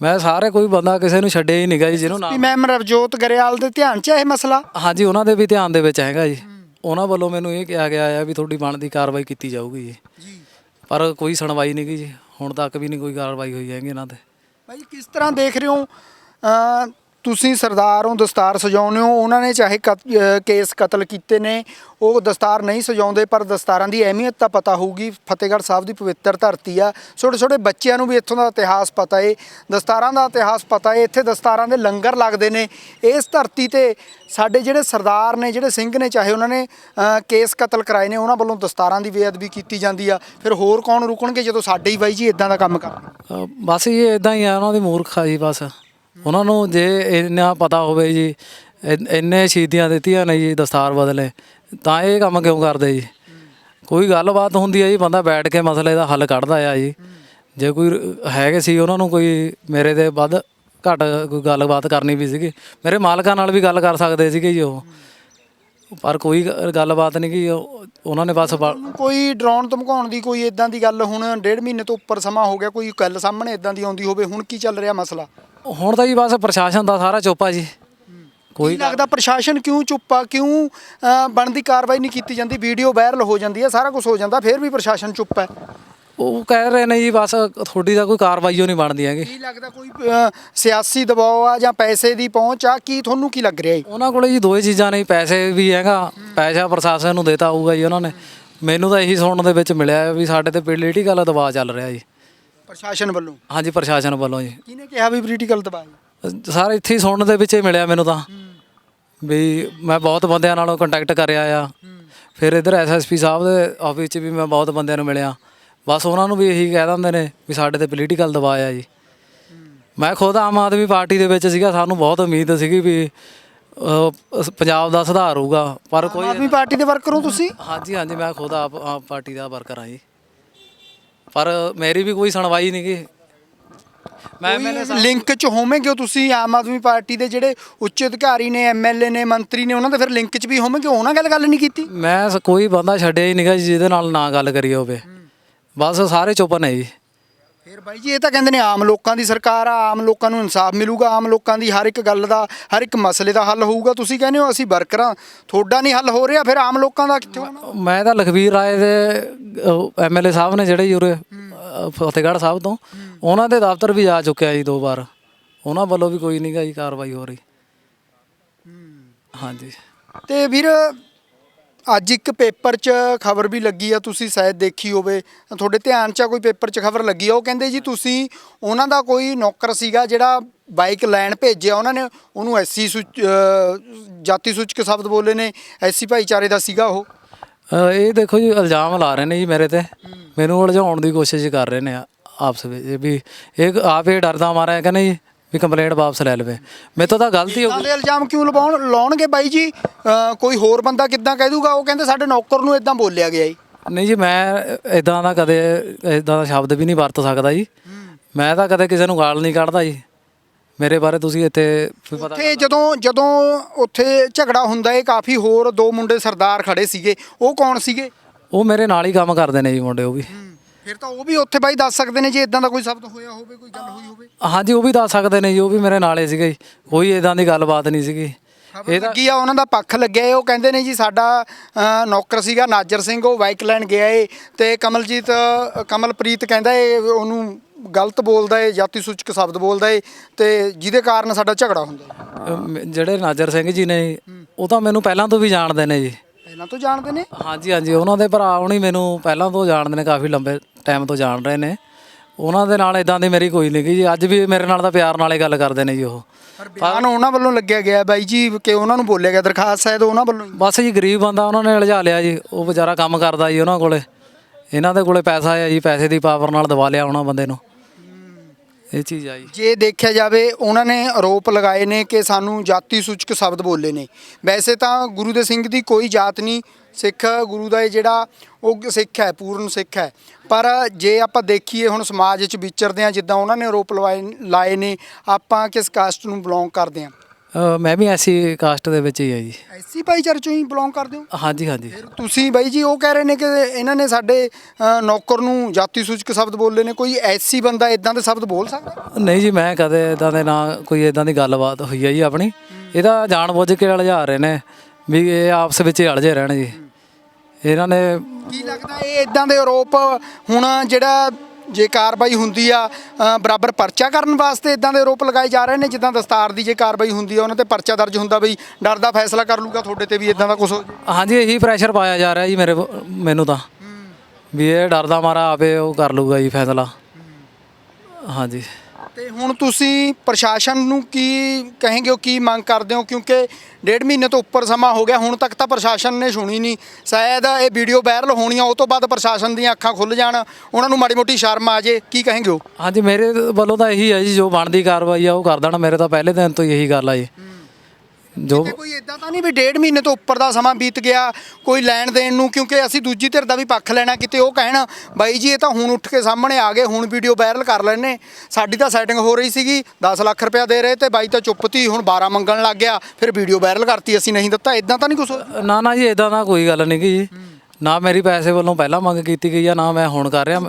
ਮੈਂ ਸਾਰੇ ਕੋਈ ਬੰਦਾ ਕਿਸੇ ਨੂੰ ਛੱਡਿਆ ਹੀ ਨਹੀਂਗਾ ਜੀ ਜਿਹਨੂੰ ਵੀ ਨਾਮ ਮੈਮ ਰਵਜੋਤ ਗਰੇਵਾਲ ਦੇ ਧਿਆਨ 'ਚ ਹੈ ਇਹ ਮਸਲਾ? ਹਾਂਜੀ ਉਹਨਾਂ ਦੇ ਵੀ ਧਿਆਨ ਦੇ ਵਿੱਚ ਹੈਗਾ ਜੀ। ਉਹਨਾਂ ਵੱਲੋਂ ਮੈਨੂੰ ਇਹ ਕਿਹਾ ਗਿਆ ਹੈ ਵੀ ਤੁਹਾਡੀ ਬਣਦੀ ਕਾਰਵਾਈ ਕੀਤੀ ਜਾਊਗੀ ਜੀ। ਜੀ। ਪਰ ਕੋਈ ਸੁਣਵਾਈ ਨਹੀਂ ਗਈ ਜੀ। ਹੁਣ ਤੱਕ ਵੀ ਨਹੀਂ ਕੋਈ ਕਾਰਵਾਈ ਹੋਈ ਹੈਗੀ ਇਹਨਾਂ ਤੇ। ਭਾਈ ਕਿਸ ਤਰ੍ਹਾਂ ਦੇਖ ਰਹੇ ਹੋ? ਅ, ਤੁਸੀਂ ਸਰਦਾਰ ਹੋ ਦਸਤਾਰ ਸਜਾਉਂਦੇ ਹੋ ਉਹਨਾਂ ਨੇ ਚਾਹੇ ਕਤ- ਅ, ਕੇਸ ਕਤਲ ਕੀਤੇ ਨੇ ਉਹ ਦਸਤਾਰ ਨਹੀਂ ਸਜਾਉਂਦੇ ਪਰ ਦਸਤਾਰਾਂ ਦੀ ਅਹਿਮੀਅਤ ਤਾਂ ਪਤਾ ਹੋਊਗੀ ਫਤਿਹਗੜ੍ਹ ਸਾਹਿਬ ਦੀ ਪਵਿੱਤਰ ਧਰਤੀ ਆ। ਛੋਟੇ ਛੋਟੇ ਬੱਚਿਆਂ ਨੂੰ ਵੀ ਇੱਥੋਂ ਦਾ ਇਤਿਹਾਸ ਪਤਾ ਏ ਦਸਤਾਰਾਂ ਦਾ ਇਤਿਹਾਸ ਪਤਾ ਏ ਇੱਥੇ ਦਸਤਾਰਾਂ ਦੇ ਲੰਗਰ ਲੱਗਦੇ ਨੇ। ਇਸ ਧਰਤੀ ਤੇ ਸਾਡੇ ਜਿਹੜੇ ਸਰਦਾਰ ਨੇ ਜਿਹੜੇ ਸਿੰਘ ਨੇ ਚਾਹੇ ਉਹਨਾਂ ਨੇ ਅ, ਕੇਸ ਕਤਲ ਕਰਾਏ ਨੇ ਉਹਨਾਂ ਵੱਲੋਂ ਦਸਤਾਰਾਂ ਦੀ ਬੇਅਦਬੀ ਕੀਤੀ ਜਾਂਦੀ ਆ। ਫਿਰ ਹੋਰ ਕੌਣ ਰੁਕਣਗੇ ਜਦੋਂ ਸਾਡੇ ਹੀ ਬਾਈ ਜੀ ਇਦਾਂ ਦਾ ਕੰਮ ਕਰਦੇ ਅਹ ਬਸ ਇਹ ਇਦਾਂ ਹੀ ਆ ਉਹਨਾਂ ਦੀ ਮੂਰਖਾ ਜੀ ਬਸ। ਉਹਨਾਂ ਨੂੰ ਜੇ ਇੰਨਾ ਪਤਾ ਹੋਵੇ ਜੀ ਇਨ- ਇੰਨੇ ਸ਼ਹੀਦੀਆਂ ਦਿੱਤੀਆਂ ਨੇ ਜੀ ਦਸਤਾਰ ਬਦਲੇ, ਤਾਂ ਇਹ ਕੰਮ ਕਿਉਂ ਕਰਦੇ ਜੀ? ਕੋਈ ਗੱਲਬਾਤ ਹੁੰਦੀ ਹੈ ਜੀ, ਬੰਦਾ ਬੈਠ ਕੇ ਮਸਲੇ ਦਾ ਹੱਲ ਕੱਢਦਾ ਆ ਜੀ। ਜੇ ਕੋਈ ਰ- ਹੈਗੇ ਸੀ, ਉਹਨਾਂ ਨੂੰ ਕੋਈ ਮੇਰੇ ਦੇ ਵੱਧ ਘੱਟ ਕੋਈ ਗੱਲਬਾਤ ਕਰਨੀ ਵੀ ਸੀਗੀ, ਮੇਰੇ ਮਾਲਕਾਂ ਨਾਲ ਵੀ ਗੱਲ ਕਰ ਸਕਦੇ ਸੀਗੇ ਜੀ ਉਹ। ਪਰ ਕੋਈ ਗ- ਗੱਲਬਾਤ ਨਹੀਂ ਕਿ ਉਹਨਾਂ ਨੇ ਬਸ ਬ- ਕੋਈ ਡਰਾਉਣ ਧਮਕਾਉਣ ਦੀ ਕੋਈ ਇਦਾਂ ਦੀ ਗੱਲ ਹੁਣ ਡੇਢ ਮਹੀਨੇ ਤੋਂ ਉੱਪਰ ਸਮਾਂ ਹੋ ਗਿਆ, ਕੋਈ ਗੱਲ ਸਾਹਮਣੇ ਇਦਾਂ ਦੀ ਆਉਂਦੀ ਹੋਵੇ, ਹੁਣ ਕੀ ਚੱਲ ਰਿਹਾ ਮਸਲਾ? ਹੁਣ ਤਾਂ ਜੀ ਬਸ ਪ੍ਰਸ਼ਾਸਨ ਦਾ ਸਾਰਾ ਚੁੱਪ ਜੀ। ਕੋਈ ਲੱਗਦਾ ਪ੍ਰਸ਼ਾਸਨ ਕਿਉਂ ਚੁੱਪ ਕਿਉਂ ਬਣਦੀ ਕਾਰਵਾਈ ਨਹੀਂ ਕੀਤੀ ਜਾਂਦੀ? ਵੀਡੀਓ ਵਾਇਰਲ ਹੋ ਜਾਂਦੀ ਹੈ ਸਾਰਾ ਕੁਝ ਹੋ ਜਾਂਦਾ ਫਿਰ ਵੀ ਪ੍ਰਸ਼ਾਸਨ ਚੁੱਪ ਹੈ। ਉਹ ਕਹਿ ਰਹੇ ਨੇ ਜੀ ਬਸ ਤੁਹਾਡੀ ਤਾਂ ਕੋਈ ਕਾਰਵਾਈ ਓ ਨਹੀਂ ਬਣਦੀ ਹੈਗੀ। ਕੀ ਲੱਗਦਾ ਕੋਈ ਸਿਆਸੀ ਦਬਾਅ ਆ ਜਾਂ ਪੈਸੇ ਦੀ ਪਹੁੰਚ ਆ? ਕੀ ਤੁਹਾਨੂੰ ਕੀ ਲੱਗ ਰਿਹਾ ਹੈ ਉਹਨਾਂ ਕੋਲੇ ਜੀ ਦੋਏ ਚੀਜ਼ਾਂ ਨੇ ਜੀ, ਪੈਸੇ ਵੀ ਹੈਗਾ ਪੈਸਾ ਪ੍ਰਸ਼ਾਸਨ ਨੂੰ ਦੇਤਾ ਹੋਊਗਾ ਜੀ ਉਹਨਾਂ ਨੇ। ਮੈਨੂੰ ਤਾਂ ਇਹੀ ਸੁਣਨ ਦੇ ਵਿੱਚ ਮਿਲਿਆ ਵੀ ਸਾਡੇ ਤੇ ਪੋਲੀਟੀਕਲ ਦਬਾਅ ਚੱਲ ਰਿਹਾ ਜੀ। ਪ੍ਰਸ਼ਾਸਨ ਵੱਲੋਂ? ਹਾਂਜੀ ਪ੍ਰਸ਼ਾਸਨ ਵੱਲੋਂ ਜੀ। ਕਿਹਨੇ ਕਿਹਾ ਵੀ ਦਬਾਅ ਹੈ? ਸਾਰੇ ਇੱਥੇ ਹੀ ਸੁਣਨ ਦੇ ਵਿੱਚ ਹੀ ਮਿਲਿਆ ਮੈਨੂੰ ਤਾਂ। ਵੀ ਮੈਂ ਬਹੁਤ ਬੰਦਿਆਂ ਨਾਲੋਂ ਕੰਟੈਕਟ ਕਰਿਆ ਆ। ਫਿਰ ਇਧਰ ਐਸਐਸਪੀ ਸਾਹਿਬ ਦੇ ਆਫਿਸ 'ਚ ਵੀ ਮੈਂ ਬਹੁਤ ਬੰਦਿਆਂ ਨੂੰ ਮਿਲਿਆ। ਬਸ ਉਹਨਾਂ ਨੂੰ ਵੀ ਇਹੀ ਕਹਿ ਦਿੰਦੇ ਨੇ ਵੀ ਸਾਡੇ ਤੇ ਪੋਲੀਟੀਕਲ ਦਬਾਅ ਆ ਜੀ। ਮੈਂ ਖੁਦ ਆਮ ਆਦਮੀ ਪਾਰਟੀ ਦੇ ਵਿੱਚ ਸੀਗਾ ਸਾਨੂੰ ਬਹੁਤ ਉਮੀਦ ਸੀਗੀ ਵੀ ਅਹ, ਪੰਜਾਬ ਦਾ ਸੁਧਾਰ ਹੋਊਗਾ। ਪਰ ਆਮ ਕੋਈ ਆਦਮੀ ਪਾਰਟੀ ਦੇ ਵਰਕਰ ਹੋ ਤੁਸੀਂ? ਹਾਂਜੀ ਹਾਂਜੀ ਮੈਂ ਖੁਦ ਆਪ ਆਪ ਪਾਰਟੀ ਦਾ ਵਰਕਰ ਹਾਂ ਜੀ। ਪਰ ਮੇਰੀ ਵੀ ਕੋਈ ਸੁਣਵਾਈ ਨਹੀਂ ਗੀ। ਮੈਂ ਮੈਨੇ ਲਿੰਕ ਚ ਹੋਵੇਂਗੇ ਤੁਸੀਂ ਆਮ ਆਦਮੀ ਪਾਰਟੀ ਦੇ ਜਿਹੜੇ ਉੱਚ ਅਧਿਕਾਰੀ ਨੇ ਐਮਐਲਏ ਨੇ ਮੰਤਰੀ ਨੇ ਉਹਨਾਂ ਦੇ ਫਿਰ ਲਿੰਕ ਚ ਵੀ ਹੋਵੇਂਗੇ ਉਹਨਾਂ ਗੱਲ ਗੱਲ ਨਹੀਂ ਕੀਤੀ? ਮੈਂ ਸ- ਕੋਈ ਬੰਦਾ ਛੱਡਿਆ ਹੀ ਨਹੀਂਗਾ ਜਿਹਦੇ ਨਾਲ ਨਾ ਗੱਲ ਕਰੀ ਹੋਵੇ। ਬਸ ਸਾਰੇ ਚੁੱਪ ਨੇ ਜੀ। ਫਿਰ ਬਾਈ ਜੀ ਇਹ ਤਾਂ ਕਹਿੰਦੇ ਨੇ ਆਮ ਲੋਕਾਂ ਦੀ ਸਰਕਾਰ ਆ ਆਮ ਲੋਕਾਂ ਨੂੰ ਇਨਸਾਫ ਮਿਲੂਗਾ ਆਮ ਲੋਕਾਂ ਦੀ ਹਰ ਇੱਕ ਗੱਲ ਦਾ ਹਰ ਇੱਕ ਮਸਲੇ ਦਾ ਹੱਲ ਹੋਊਗਾ। ਤੁਸੀਂ ਕਹਿੰਦੇ ਹੋ ਅਸੀਂ ਵਰਕਰਾਂ ਤੁਹਾਡਾ ਨਹੀਂ ਹੱਲ ਹੋ ਰਿਹਾ ਫਿਰ ਆਮ ਲੋਕਾਂ ਦਾ ਕਿੱਥੇ ਹੋਣਾ? ਮੈਂ ਤਾਂ ਲਖਵੀਰ ਰਾਏ ਦੇ ਐਮਐਲਏ ਸਾਹਿਬ ਨੇ ਜਿਹੜੇ ਯੂਰੇ ਫਤਿਹਗੜ੍ਹ ਸਾਹਿਬ ਤੋਂ ਉਹਨਾਂ ਦੇ ਦਫ਼ਤਰ ਵੀ ਜਾ ਚੁੱਕਿਆ ਜੀ ਦੋ ਵਾਰ। ਉਹਨਾਂ ਵੱਲੋਂ ਵੀ ਕੋਈ ਨਹੀਂਗਾ ਜੀ ਕਾਰਵਾਈ ਹੋ ਰਹੀ। ਹਾਂਜੀ। ਤੇ ਵੀਰ ਅੱਜ ਇੱਕ ਪੇਪਰ 'ਚ ਖਬਰ ਵੀ ਲੱਗੀ ਆ ਤੁਸੀਂ ਸ਼ਾਇਦ ਦੇਖੀ ਹੋਵੇ। ਤੁਹਾਡੇ ਧਿਆਨ 'ਚ ਆ ਕੋਈ ਪੇਪਰ 'ਚ ਖਬਰ ਲੱਗੀ ਆ? ਉਹ ਕਹਿੰਦੇ ਜੀ ਤੁਸੀਂ ਉਹਨਾਂ ਦਾ ਕੋਈ ਨੌਕਰ ਸੀਗਾ ਜਿਹੜਾ ਬਾਈਕ ਲੈਣ ਭੇਜਿਆ ਉਹਨਾਂ ਨੇ ਉਹਨੂੰ ਐਸਸੀ ਜਾਤੀ ਸੂਚਕ ਸ਼ਬਦ ਬੋਲੇ ਨੇ ਐਸਸੀ ਭਾਈਚਾਰੇ ਦਾ ਸੀਗਾ ਉਹ। ਅ, ਇਹ ਦੇਖੋ ਜੀ ਇਲਜ਼ਾਮ ਲਾ ਰਹੇ ਨੇ ਜੀ ਮੇਰੇ ਤੇ। ਮੈਨੂੰ ਉਲਝਾਉਣ ਦੀ ਕੋਸ਼ਿਸ਼ ਕਰ ਰਹੇ ਨੇ ਆ- ਆਪਸ ਵਿੱਚ ਵੀ। ਇਹ ਆਪ ਇਹ ਡਰਦਾ ਮਾਰਿਆ ਕਹਿੰਦੇ ਜੀ ਵੀ ਕੰਪਲੇਂਟ ਵਾਪਸ ਲੈ ਲਵੇ। ਮੇਰੇ ਤੋਂ ਗਲਤੀ ਹੋ ਗਈ। ਦੇ ਇਲਜ਼ਾਮ ਕਿਉਂ ਲਵਾਉਣ ਲਾਉਣਗੇ ਬਾਈ ਜੀ? ਅਹ ਕੋਈ ਹੋਰ ਬੰਦਾ ਕਿੱਦਾਂ ਕਹਿ ਦੂਗਾ? ਉਹ ਕਹਿੰਦੇ ਸਾਡੇ ਨੌਕਰ ਨੂੰ ਇਦਾਂ ਬੋਲਿਆ ਗਿਆ ਜੀ। ਨਹੀਂ ਜੀ ਮੈਂ ਇਦਾਂ ਦਾ ਕਦੇ ਇਦਾਂ ਦਾ ਸ਼ਬਦ ਵੀ ਨਹੀਂ ਵਰਤ ਸਕਦਾ ਜੀ। ਮੈਂ ਤਾਂ ਕਦੇ ਕਿਸੇ ਨੂੰ ਗਾਲ ਨਹੀਂ ਕੱਢਦਾ ਜੀ। ਮੇਰੇ ਬਾਰੇ ਤੁਸੀਂ ਇੱਥੇ ਵੀ ਪਤਾ ਉੱਥੇ ਜਦੋਂ ਜਦੋਂ ਉੱਥੇ ਝਗੜਾ ਹੁੰਦਾ ਇਹ ਕਾਫੀ ਹੋਰ ਦੋ ਮੁੰਡੇ ਸਰਦਾਰ ਖੜੇ ਸੀਗੇ। ਉਹ ਕੌਣ ਸੀਗੇ? ਉਹ ਮੇਰੇ ਨਾਲ ਹੀ ਕੰਮ ਕਰਦੇ ਨੇ ਜੀ ਮੁੰਡੇ ਉਹ ਵੀ। ਫਿਰ ਤਾਂ ਉਹ ਵੀ ਉੱਥੇ ਬਾਈ ਦੱਸ ਸਕਦੇ ਨੇ ਜੇ ਇਦਾਂ ਦਾ ਕੋਈ ਸ਼ਬਦ ਹੋਇਆ ਹੋਵੇ ਕੋਈ ਗੱਲ ਹੋਈ ਹੋਵੇ। ਹਾਂਜੀ ਉਹ ਵੀ ਦੱਸ ਸਕਦੇ ਨੇ ਜੀ ਉਹ ਵੀ ਮੇਰੇ ਨਾਲੇ ਸੀਗੇ ਜੀ। ਕੋਈ ਇਦਾਂ ਦੀ ਗੱਲਬਾਤ ਨਹੀਂ ਸੀਗੀ। ਇਹ ਲੱਗੀ ਆ ਉਹਨਾਂ ਦਾ ਪੱਖ ਲੱਗਿਆ ਏ ਉਹ ਕਹਿੰਦੇ ਨੇ ਜੀ ਸਾਡਾ ਨੌਕਰ ਸੀਗਾ ਨਾਜਰ ਸਿੰਘ ਉਹ ਬਾਈਕ ਲੈਣ ਗਿਆ ਏ ਤੇ ਕਮਲਜੀਤ ਕਮਲਪ੍ਰੀਤ ਕਹਿੰਦਾ ਏ ਉਹਨੂੰ ਗਲਤ ਬੋਲਦਾ ਏ ਜਾਤੀ ਸੂਚਕ ਸ਼ਬਦ ਬੋਲਦਾ ਏ ਤੇ ਜਿਹਦੇ ਕਾਰਨ ਸਾਡਾ ਝਗੜਾ ਹੁੰਦਾ ਜਿਹੜੇ ਨਾਜਰ ਸਿੰਘ ਜੀ ਨੇ ਉਹ ਤਾਂ ਮੈਨੂੰ ਪਹਿਲਾਂ ਤੋਂ ਵੀ ਜਾਣਦੇ ਨੇ ਜੀ। ਪਹਿਲਾਂ ਤੋਂ ਜਾਣਦੇ ਨੇ? ਹਾਂਜੀ ਹਾਂਜੀ ਉਹਨਾਂ ਦੇ ਭਰਾ ਹੁਣੀ ਮੈਨੂੰ ਪਹਿਲਾਂ ਤੋਂ ਜਾਣਦੇ ਨੇ ਕਾਫੀ ਲੰਬੇ ਟਾਈਮ ਤੋਂ ਜਾਣ ਰਹੇ ਨੇ। ਉਹਨਾਂ ਦੇ ਨਾਲ ਇਦਾਂ ਦੀ ਮੇਰੀ ਕੋਈ ਨਹੀਂ ਗੀ ਜੀ। ਅੱਜ ਵੀ ਮੇਰੇ ਨਾਲ ਤਾਂ ਪਿਆਰ ਨਾਲ ਹੀ ਗੱਲ ਕਰਦੇ ਨੇ ਜੀ ਉਹ। ਪਰ ਬਿਆਨ ਉਹਨਾਂ ਵੱਲੋਂ ਲੱਗਿਆ ਗਿਆ ਬਾਈ ਜੀ ਕਿ ਉਹਨਾਂ ਨੂੰ ਬੋਲਿਆ ਗਿਆ ਦਰਖਾਸਤ ਸ਼ਾਇਦ ਉਹਨਾਂ ਵੱਲੋਂ ਹੀ। ਬਸ ਜੀ ਗਰੀਬ ਬੰਦਾ ਉਹਨਾਂ ਨੇ ਲਿਜਾ ਲਿਆ ਜੀ। ਉਹ ਵਿਚਾਰਾ ਕੰਮ ਕਰਦਾ ਜੀ ਉਹਨਾਂ ਕੋਲੇ। ਇਹਨਾਂ ਦੇ ਕੋਲੇ ਪੈਸਾ ਆ ਜੀ ਪੈਸੇ ਦੀ ਪਾਵਰ ਨਾਲ ਦਵਾ ਲਿਆ ਉਹਨਾਂ ਬੰਦੇ ਨੂੰ। ਇਹ ਚੀਜ਼ ਆ ਜੀ ਜੇ ਦੇਖਿਆ ਜਾਵੇ, ਉਹਨਾਂ ਨੇ ਆਰੋਪ ਲਗਾਏ ਨੇ ਕਿ ਸਾਨੂੰ ਜਾਤੀ ਸੂਚਕ ਸ਼ਬਦ ਬੋਲੇ ਨੇ। ਵੈਸੇ ਤਾਂ ਗੁਰੂ ਦੇ ਸਿੰਘ ਦੀ ਕੋਈ ਜਾਤ ਨਹੀਂ, ਸਿੱਖ ਗੁਰੂ ਦਾ ਇਹ ਜਿਹੜਾ ਉਹ ਸਿੱਖ ਹੈ, ਪੂਰਨ ਸਿੱਖ ਹੈ। ਪਰ ਜੇ ਆਪਾਂ ਦੇਖੀਏ ਹੁਣ ਸਮਾਜ ਵਿੱਚ ਵਿਚਰਦੇ ਆ ਜਿੱਦਾਂ ਉਹਨਾਂ ਨੇ ਆਰੋਪ ਲਵਾਏ ਲਾਏ ਨੇ, ਆਪਾਂ ਕਿਸ ਕਾਸਟ ਨੂੰ ਬਿਲੋਂਗ ਕਰਦੇ ਆ ਅ, ਮੈਂ ਵੀ ਐਸੀ ਕਾਸਟ ਦੇ ਵਿੱਚ ਹੀ ਆ ਜੀ। ਐਸੀ ਭਾਈਚਾਰੇ ਚੋਂ ਹੀ ਬਿਲੋਂਗ ਕਰਦੇ ਹੋ? ਹਾਂਜੀ ਹਾਂਜੀ। ਤੁਸੀਂ ਬਾਈ ਜੀ ਉਹ ਕਹਿ ਰਹੇ ਨੇ ਕਿ ਇਹਨਾਂ ਨੇ ਸਾਡੇ ਅ, ਨੌਕਰ ਨੂੰ ਜਾਤੀ ਸੂਚਕ ਸ਼ਬਦ ਬੋਲੇ ਨੇ ਕੋਈ ਐਸੀ ਬੰਦਾ ਇਦਾਂ ਦੇ ਸ਼ਬਦ ਬੋਲ ਸਕਦਾ? ਨਹੀਂ ਜੀ ਮੈਂ ਕਦੇ ਇਦਾਂ ਦੇ ਨਾ ਕੋਈ ਇਦਾਂ ਦੀ ਗੱਲਬਾਤ ਹੋਈ ਹੈ ਜੀ ਆਪਣੀ। ਇਹਦਾ ਜਾਣ ਬੁੱਝ ਕੇ ਅਲਝਾ ਰਹੇ ਨੇ ਵੀ ਇਹ ਆਪਸ ਵਿੱਚ ਹੀ ਅਲਝੇ ਰਹਿਣ ਜੀ। ਇਹਨਾਂ ਨੇ ਕੀ ਲੱਗਦਾ ਇਹ ਇਦਾਂ ਦੇ ਆਰੋਪ ਹੁਣ ਜਿਹੜਾ ਜੇ ਕਾਰਵਾਈ ਹੁੰਦੀ ਆ ਬਰਾਬਰ ਪਰਚਾ ਕਰਨ ਵਾਸਤੇ ਇਦਾਂ ਦੇ ਆਰੋਪ ਲਗਾਏ ਜਾ ਰਹੇ ਨੇ ਜਿੱਦਾਂ ਦਸਤਾਰ ਦੀ ਜੇ ਕਾਰਵਾਈ ਹੁੰਦੀ ਆ ਉਹਨਾਂ ਤੇ ਪਰਚਾ ਦਰਜ ਹੁੰਦਾ ਬਈ ਡਰ ਦਾ ਫੈਸਲਾ ਕਰ ਲੂਗਾ ਤੁਹਾਡੇ ਤੇ ਵੀ ਇਦਾਂ ਦਾ ਕੁਝ ਹਾਂਜੀ ਇਹੀ ਪ੍ਰੈਸ਼ਰ ਪਾਇਆ ਜਾ ਰਿਹਾ ਜੀ ਮੇਰੇ ਮੈਨੂੰ ਤਾਂ। ਵੀ ਇਹ ਡਰਦਾ ਮਾਰਾ ਆਪੇ ਉਹ ਕਰ ਲੂਗਾ ਜੀ ਫੈਸਲਾ। ਹਾਂਜੀ। ਤੇ ਹੁਣ ਤੁਸੀਂ ਪ੍ਰਸ਼ਾਸਨ ਨੂੰ ਕੀ ਕਹੇਂਗੇ ਹੋ ਕੀ ਮੰਗ ਕਰਦੇ ਹੋ? ਕਿਉਂਕਿ ਡੇਢ ਮਹੀਨੇ ਤੋਂ ਉੱਪਰ ਸਮਾਂ ਹੋ ਗਿਆ, ਹੁਣ ਤੱਕ ਤਾਂ ਪ੍ਰਸ਼ਾਸਨ ਨੇ ਸੁਣੀ ਨਹੀਂ। ਸ਼ਾਇਦ ਇਹ ਵੀਡੀਓ ਵਾਇਰਲ ਹੋਣੀ ਆ ਉਹ ਤੋਂ ਬਾਅਦ ਪ੍ਰਸ਼ਾਸਨ ਦੀਆਂ ਅੱਖਾਂ ਖੁੱਲ ਜਾਣ, ਉਹਨਾਂ ਨੂੰ ਮਾੜੀ ਮੋਟੀ ਸ਼ਰਮ ਆ ਜੇ, ਕੀ ਕਹਿੰਗੇ ਹੋ ਹਾਂਜੀ, ਮੇਰੇ ਵੱਲੋਂ ਤਾਂ ਇਹੀ ਹੈ ਜੀ, ਜੋ ਬਣਦੀ ਕਾਰਵਾਈ ਆ, ਉਹ ਕਰ ਦੇਣਾ। ਮੇਰੇ ਤਾਂ ਪਹਿਲੇ ਦਿਨ ਤੋਂ ਹੀ ਇਹੀ ਗੱਲ ਆ ਜੀ। ਜੋ ਕੋਈ ਇਦਾਂ ਤਾਂ ਨਹੀਂ ਵੀ ਡੇਢ ਮਹੀਨੇ ਤੋਂ ਉੱਪਰ ਦਾ ਸਮਾਂ ਬੀਤ ਗਿਆ ਕੋਈ ਲੈਣ ਦੇਣ ਨੂੰ ਕਿਉਂਕਿ ਅਸੀਂ ਦੂਜੀ ਧਿਰ ਦਾ ਵੀ ਪੱਖ ਲੈਣਾ ਕਿਤੇ ਉਹ ਕਹਿਣ ਬਾਈ ਜੀ ਇਹ ਤਾਂ ਹੁਣ ਉੱਠ ਕੇ ਸਾਹਮਣੇ ਆ ਗਏ ਹੁਣ ਵੀਡੀਓ ਵਾਇਰਲ ਕਰ ਲੈਣੇ ਸਾਡੀ ਤਾਂ ਸੈਟਿੰਗ ਹੋ ਰਹੀ ਸੀਗੀ 10 ਲੱਖ ਰੁਪਇਆ ਦੇ ਰਹੇ ਤੇ ਬਾਈ ਤਾਂ ਚੁੱਪ ਤੀ ਹੁਣ 12 ਮੰਗਣ ਲੱਗ ਗਿਆ ਫਿਰ ਵੀਡੀਓ ਵਾਇਰਲ ਕਰਤੀ ਅਸੀਂ ਨਹੀਂ ਦਿੱਤਾ ਇਦਾਂ ਤਾਂ ਨਹੀਂ ਕੁਝ ਨਾ ਨਾ ਜੀ ਇਦਾਂ ਦਾ ਕੋਈ ਗੱਲ ਨਹੀਂ ਗੀ ਜੀ। ਨਾ ਮੇਰੀ ਪੈਸੇ ਵੱਲੋਂ ਪਹਿਲਾਂ ਮੰਗ ਕੀਤੀ ਗਈ ਆ ਨਾ ਮੈਂ ਹੁਣ ਕਰ ਰਿਹਾ।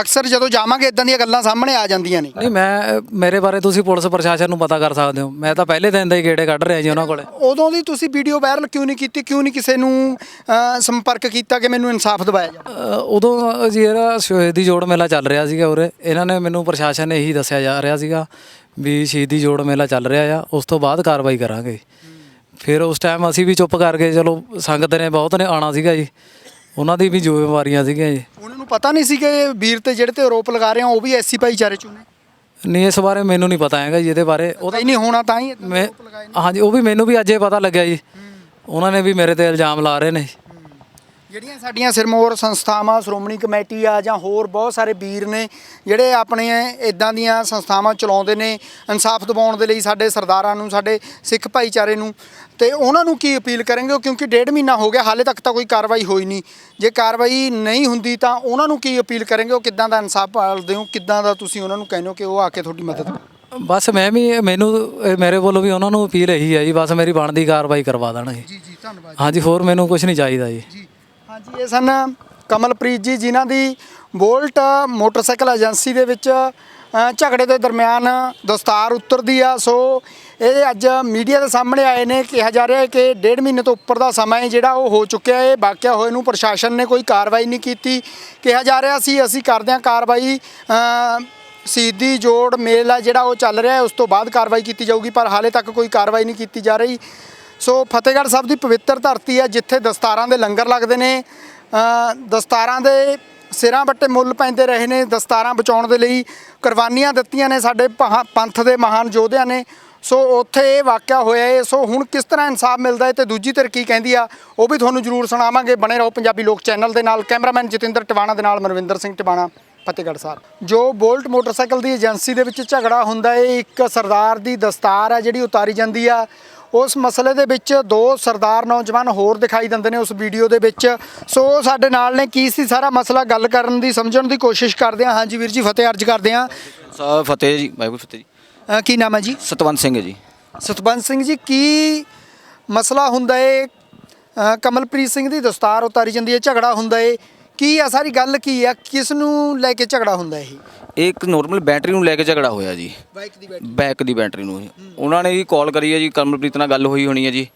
ਅਕਸਰ ਜਦੋਂ ਜਾਵਾਂਗੇ ਇਦਾਂ ਦੀਆਂ ਗੱਲਾਂ ਸਾਹਮਣੇ ਆ ਜਾਂਦੀਆਂ ਨੇ। ਨਹੀਂ ਮੈਂ ਮੇਰੇ ਬਾਰੇ ਤੁਸੀਂ ਪੁਲਿਸ ਪ੍ਰਸ਼ਾਸਨ ਨੂੰ ਪਤਾ ਕਰ ਸਕਦੇ ਹੋ। ਮੈਂ ਤਾਂ ਪਹਿਲੇ ਦਿਨ ਦਾ ਹੀ ਗੇੜੇ ਕੱਢ ਰਿਹਾ ਜੀ ਉਹਨਾਂ ਕੋਲੇ। ਉਦੋਂ ਦੀ ਤੁਸੀਂ ਵੀਡੀਓ ਵਾਇਰਲ ਕਿਉਂ ਨਹੀਂ ਕੀਤੀ? ਕਿਉਂ ਨਹੀਂ ਕਿਸੇ ਨੂੰ ਅਹ, ਸੰਪਰਕ ਕੀਤਾ ਕਿ ਮੈਨੂੰ ਇਨਸਾਫ ਦਿਵਾਇਆ ਜਾਵੇ? ਅ, ਉਦੋਂ ਜੀ ਇਹਦਾ ਸ਼ਹੀਦੀ ਜੋੜ ਮੇਲਾ ਚੱਲ ਰਿਹਾ ਸੀਗਾ ਉਰੇ। ਇਹਨਾਂ ਨੇ ਮੈਨੂੰ ਪ੍ਰਸ਼ਾਸਨ ਨੇ ਇਹੀ ਦੱਸਿਆ ਜਾ ਰਿਹਾ ਸੀਗਾ ਵੀ ਸ਼ਹੀਦੀ ਜੋੜ ਮੇਲਾ ਚੱਲ ਰਿਹਾ ਆ ਉਸ ਤੋਂ ਬਾਅਦ ਕਾਰਵਾਈ ਕਰਾਂਗੇ। ਫਿਰ ਉਸ ਟਾਈਮ ਅਸੀਂ ਵੀ ਚੁੱਪ ਕਰ ਗਏ ਚਲੋ ਸੰਗਤ ਨੇ ਬਹੁਤ ਨੇ ਆਣਾ ਸੀਗਾ ਜੀ। ਉਹਨਾਂ ਦੀ ਵੀ ਜ਼ਿੰਮੇਵਾਰੀਆਂ ਸੀਗੀਆਂ ਜੀ। ਉਹਨਾਂ ਨੂੰ ਪਤਾ ਨਹੀਂ ਸੀ ਕਿ ਵੀਰ ਤੇ ਜਿਹੜੇ ਤੇ ਆਰੋਪ ਲਗਾ ਰਹੇ ਆ ਉਹ ਵੀ ਐਸੀ ਭਾਈਚਾਰੇ ਚੋਂ ਨੇ ਨਹੀਂ ਇਸ ਬਾਰੇ ਮੈਨੂੰ ਨਹੀਂ ਪਤਾ ਹੈਗਾ ਜੀ ਇਹਦੇ ਬਾਰੇ। ਉਹ ਹੀ ਨਹੀਂ ਹੋਣਾ ਤਾਂ ਹੀ ਏਦਾਂ ਦੇ ਮੈਂ ਆਰੋਪ ਲਗਾਏ ਨੇ। ਹਾਂਜੀ ਉਹ ਵੀ ਮੈਨੂੰ ਵੀ ਅੱਜ ਇਹ ਪਤਾ ਲੱਗਿਆ ਜੀ। ਉਹਨਾਂ ਨੇ ਵੀ ਮੇਰੇ ਤੇ ਇਲਜ਼ਾਮ ਲਾ ਰਹੇ ਨੇ। ਜਿਹੜੀਆਂ ਸਾਡੀਆਂ ਸਿਰਮੌਰ ਸੰਸਥਾਵਾਂ ਸ਼੍ਰੋਮਣੀ ਕਮੇਟੀ ਆ ਜਾਂ ਹੋਰ ਬਹੁਤ ਸਾਰੇ ਵੀਰ ਨੇ ਜਿਹੜੇ ਆਪਣੇ ਇਦਾਂ ਦੀਆਂ ਸੰਸਥਾਵਾਂ ਚਲਾਉਂਦੇ ਨੇ ਇਨਸਾਫ ਦਿਵਾਉਣ ਦੇ ਲਈ ਸਾਡੇ ਸਰਦਾਰਾਂ ਨੂੰ ਸਾਡੇ ਸਿੱਖ ਭਾਈਚਾਰੇ ਨੂੰ ਤੇ ਉਹਨਾਂ ਨੂੰ ਕੀ ਅਪੀਲ ਕਰਾਂਗੇ ਕਿਉਂਕਿ ਡੇਢ ਮਹੀਨਾ ਹੋ ਗਿਆ ਹਾਲੇ ਤੱਕ ਤਾਂ ਕੋਈ ਕਾਰਵਾਈ ਹੋਈ ਨਹੀਂ। ਜੇ ਕਾਰਵਾਈ ਨਹੀਂ ਹੁੰਦੀ ਤਾਂ ਉਹਨਾਂ ਨੂੰ ਕੀ ਅਪੀਲ ਕਰਾਂਗੇ ਉਹ ਕਿੱਦਾਂ ਦਾ ਇਨਸਾਫ ਪਾਲਦੇ ਹੋ? ਕਿੱਦਾਂ ਦਾ ਤੁਸੀਂ ਉਹਨਾਂ ਨੂੰ ਕਹਿੰਦੇ ਹੋ ਕਿ ਉਹ ਆ ਕੇ ਤੁਹਾਡੀ ਮਦਦ ਬਸ ਮੈਂ ਵੀ ਮੈਨੂੰ ਮੇਰੇ ਵੱਲੋਂ ਵੀ ਉਹਨਾਂ ਨੂੰ ਅਪੀਲ ਇਹੀ ਹੈ ਜੀ ਬਸ ਮੇਰੀ ਬਣਦੀ ਕਾਰਵਾਈ ਕਰਵਾ ਦੇਣ ਜੀ ਜੀ ਜੀ ਧੰਨਵਾਦ ਹਾਂਜੀ ਹੋਰ ਮੈਨੂੰ ਕੁਝ ਨਹੀਂ ਚਾਹੀਦਾ ਜੀ। ਹਾਂਜੀ ਇਹ ਸਨ ਕਮਲਪ੍ਰੀਤ ਜੀ ਜਿਨ੍ਹਾਂ ਦੀ ਬੋਲਟ ਮੋਟਰਸਾਈਕਲ ਏਜੰਸੀ ਦੇ ਵਿੱਚ ਝਗੜੇ ਦੇ ਦਰਮਿਆਨ ਦਸਤਾਰ ਉਤਰਦੀ ਆ। ਸੋ ਇਹ ਅੱਜ ਮੀਡੀਆ ਦੇ ਸਾਹਮਣੇ ਆਏ ਨੇ। ਕਿਹਾ ਜਾ ਰਿਹਾ ਹੈ ਕਿ ਡੇਢ ਮਹੀਨੇ ਤੋਂ ਉੱਪਰ ਦਾ ਸਮਾਂ ਹੈ ਜਿਹੜਾ ਉਹ ਹੋ ਚੁੱਕਿਆ ਹੈ। ਵਾਕਿਆ ਹੋਏ ਨੂੰ ਪ੍ਰਸ਼ਾਸਨ ਨੇ ਕੋਈ ਕਾਰਵਾਈ ਨਹੀਂ ਕੀਤੀ। ਕਿਹਾ ਜਾ ਰਿਹਾ ਸੀ ਅਸੀਂ ਕਰਦੇ ਹਾਂ ਕਾਰਵਾਈ। ਅ, ਸਿੱਧੀ ਜੋੜ ਮੇਲ ਆ ਜਿਹੜਾ ਉਹ ਚੱਲ ਰਿਹਾ ਹੈ। ਉਸ ਤੋਂ ਬਾਅਦ ਕਾਰਵਾਈ ਕੀਤੀ ਜਾਊਗੀ ਪਰ ਹਾਲੇ ਤੱਕ ਕੋਈ ਕਾਰਵਾਈ ਨਹੀਂ ਕੀਤੀ ਜਾ ਰਹੀ। ਸੋ ਫਤਿਹਗੜ੍ਹ ਸਾਹਿਬ ਦੀ ਪਵਿੱਤਰ ਧਰਤੀ ਹੈ, ਜਿੱਥੇ ਦਸਤਾਰਾਂ ਦੇ ਲੰਗਰ ਲੱਗਦੇ ਨੇ। ਦਸਤਾਰਾਂ ਦੇ ਸਿਰਾਂ ਵੱਟੇ ਮੁੱਲ ਪੈਂਦੇ ਰਹੇ ਨੇ। ਦਸਤਾਰਾਂ ਬਚਾਉਣ ਦੇ ਲਈ ਕੁਰਬਾਨੀਆਂ ਦਿੱਤੀਆਂ ਨੇ ਸਾਡੇ ਪਹਾ- ਪੰਥ ਦੇ ਮਹਾਨ ਯੋਧਿਆਂ ਨੇ। ਸੋ ਉੱਥੇ ਇਹ ਵਾਕਿਆ ਹੋਇਆ ਹੈ। ਸੋ ਹੁਣ ਕਿਸ ਤਰ੍ਹਾਂ ਇਨਸਾਫ ਮਿਲਦਾ ਹੈ ਤੇ ਦੂਜੀ ਧਿਰ ਕੀ ਕਹਿੰਦੀ ਆ, ਉਹ ਵੀ ਤੁਹਾਨੂੰ ਜ਼ਰੂਰ ਸੁਣਾਵਾਂਗੇ। ਬਣੇ ਰਹੋ ਪੰਜਾਬੀ ਲੋਕ ਚੈਨਲ ਦੇ ਨਾਲ। ਕੈਮਰਾਮੈਨ ਜਤਿੰਦਰ ਟਿਵਾਣਾ ਦੇ ਨਾਲ ਮਨਵਿੰਦਰ ਸਿੰਘ ਟਿਵਾਣਾ, ਫਤਿਹਗੜ੍ਹ ਸਾਹਿਬ। ਜੋ ਬੋਲਟ ਮੋਟਰਸਾਈਕਲ ਦੀ ਏਜੰਸੀ ਦੇ ਵਿੱਚ ਝਗੜਾ ਹੁੰਦਾ ਹੈ, ਇੱਕ ਸਰਦਾਰ ਦੀ ਦਸਤਾਰ ਹੈ, ਜਿਹੜੀ ਉਤਾਰੀ ਜਾਂਦੀ ਆ। ਉਸ ਮਸਲੇ ਦੇ ਵਿੱਚ ਦੋ ਸਰਦਾਰ ਨੌਜਵਾਨ ਹੋਰ ਦਿਖਾਈ ਦਿੰਦੇ ਨੇ ਉਸ ਵੀਡੀਓ ਦੇ ਵਿੱਚ। ਸੋ ਸਾਡੇ ਨਾਲ ਨੇ ਕੀ ਸੀ ਸਾਰਾ ਮਸਲਾ ਗੱਲ ਕਰਨ ਦੀ ਸਮਝਣ ਦੀ ਕੋਸ਼ਿਸ਼ ਕਰਦੇ ਹਾਂ। ਹਾਂਜੀ ਵੀਰ ਜੀ ਫਤਿਹ ਅਰਜ ਕਰਦੇ ਹਾਂ। ਸਾਹਿਬ ਫਤਿਹ ਜੀ ਵਾਹਿਗੁਰੂ ਫਤਿਹ ਜੀ। ਅ, ਕੀ ਨਾਮ ਹੈ ਜੀ? ਸਤਵੰਤ ਸਿੰਘ ਜੀ। ਸਤਬੰਦ ਸਿੰਘ ਜੀ ਕੀ ਮਸਲਾ ਹੁੰਦਾ ਏ? ਅ, ਕਮਲਪ੍ਰੀਤ ਸਿੰਘ ਦੀ ਦਸਤਾਰ ਉਤਾਰੀ ਜਾਂਦੀ ਹੈ ਝਗੜਾ ਹੁੰਦਾ ਏ। ਕੀ ਆ ਸਾਰੀ ਗੱਲ ਕੀ ਆ? ਕਿਸ ਨੂੰ ਲੈ ਕੇ ਝਗੜਾ ਹੁੰਦਾ ਇਹ? ਇਹ ਇੱਕ ਨੋਰਮਲ ਬੈਟਰੀ ਨੂੰ ਲੈ ਕੇ ਝਗੜਾ ਹੋਇਆ ਜੀ। ਬਾਈਕ ਦੀ ਬੈਟਰੀ ਬੈਕ ਦੀ ਬੈਟਰੀ ਨੂੰ ਉਹਨਾਂ ਨੇ ਜੀ ਕਾਲ ਕਰੀ ਹੈ ਜੀ ਕਮਲਪ੍ਰੀਤ ਨਾਲ ਗੱਲ ਹੋਈ ਹੋਣੀ ਹੈ ਜੀ।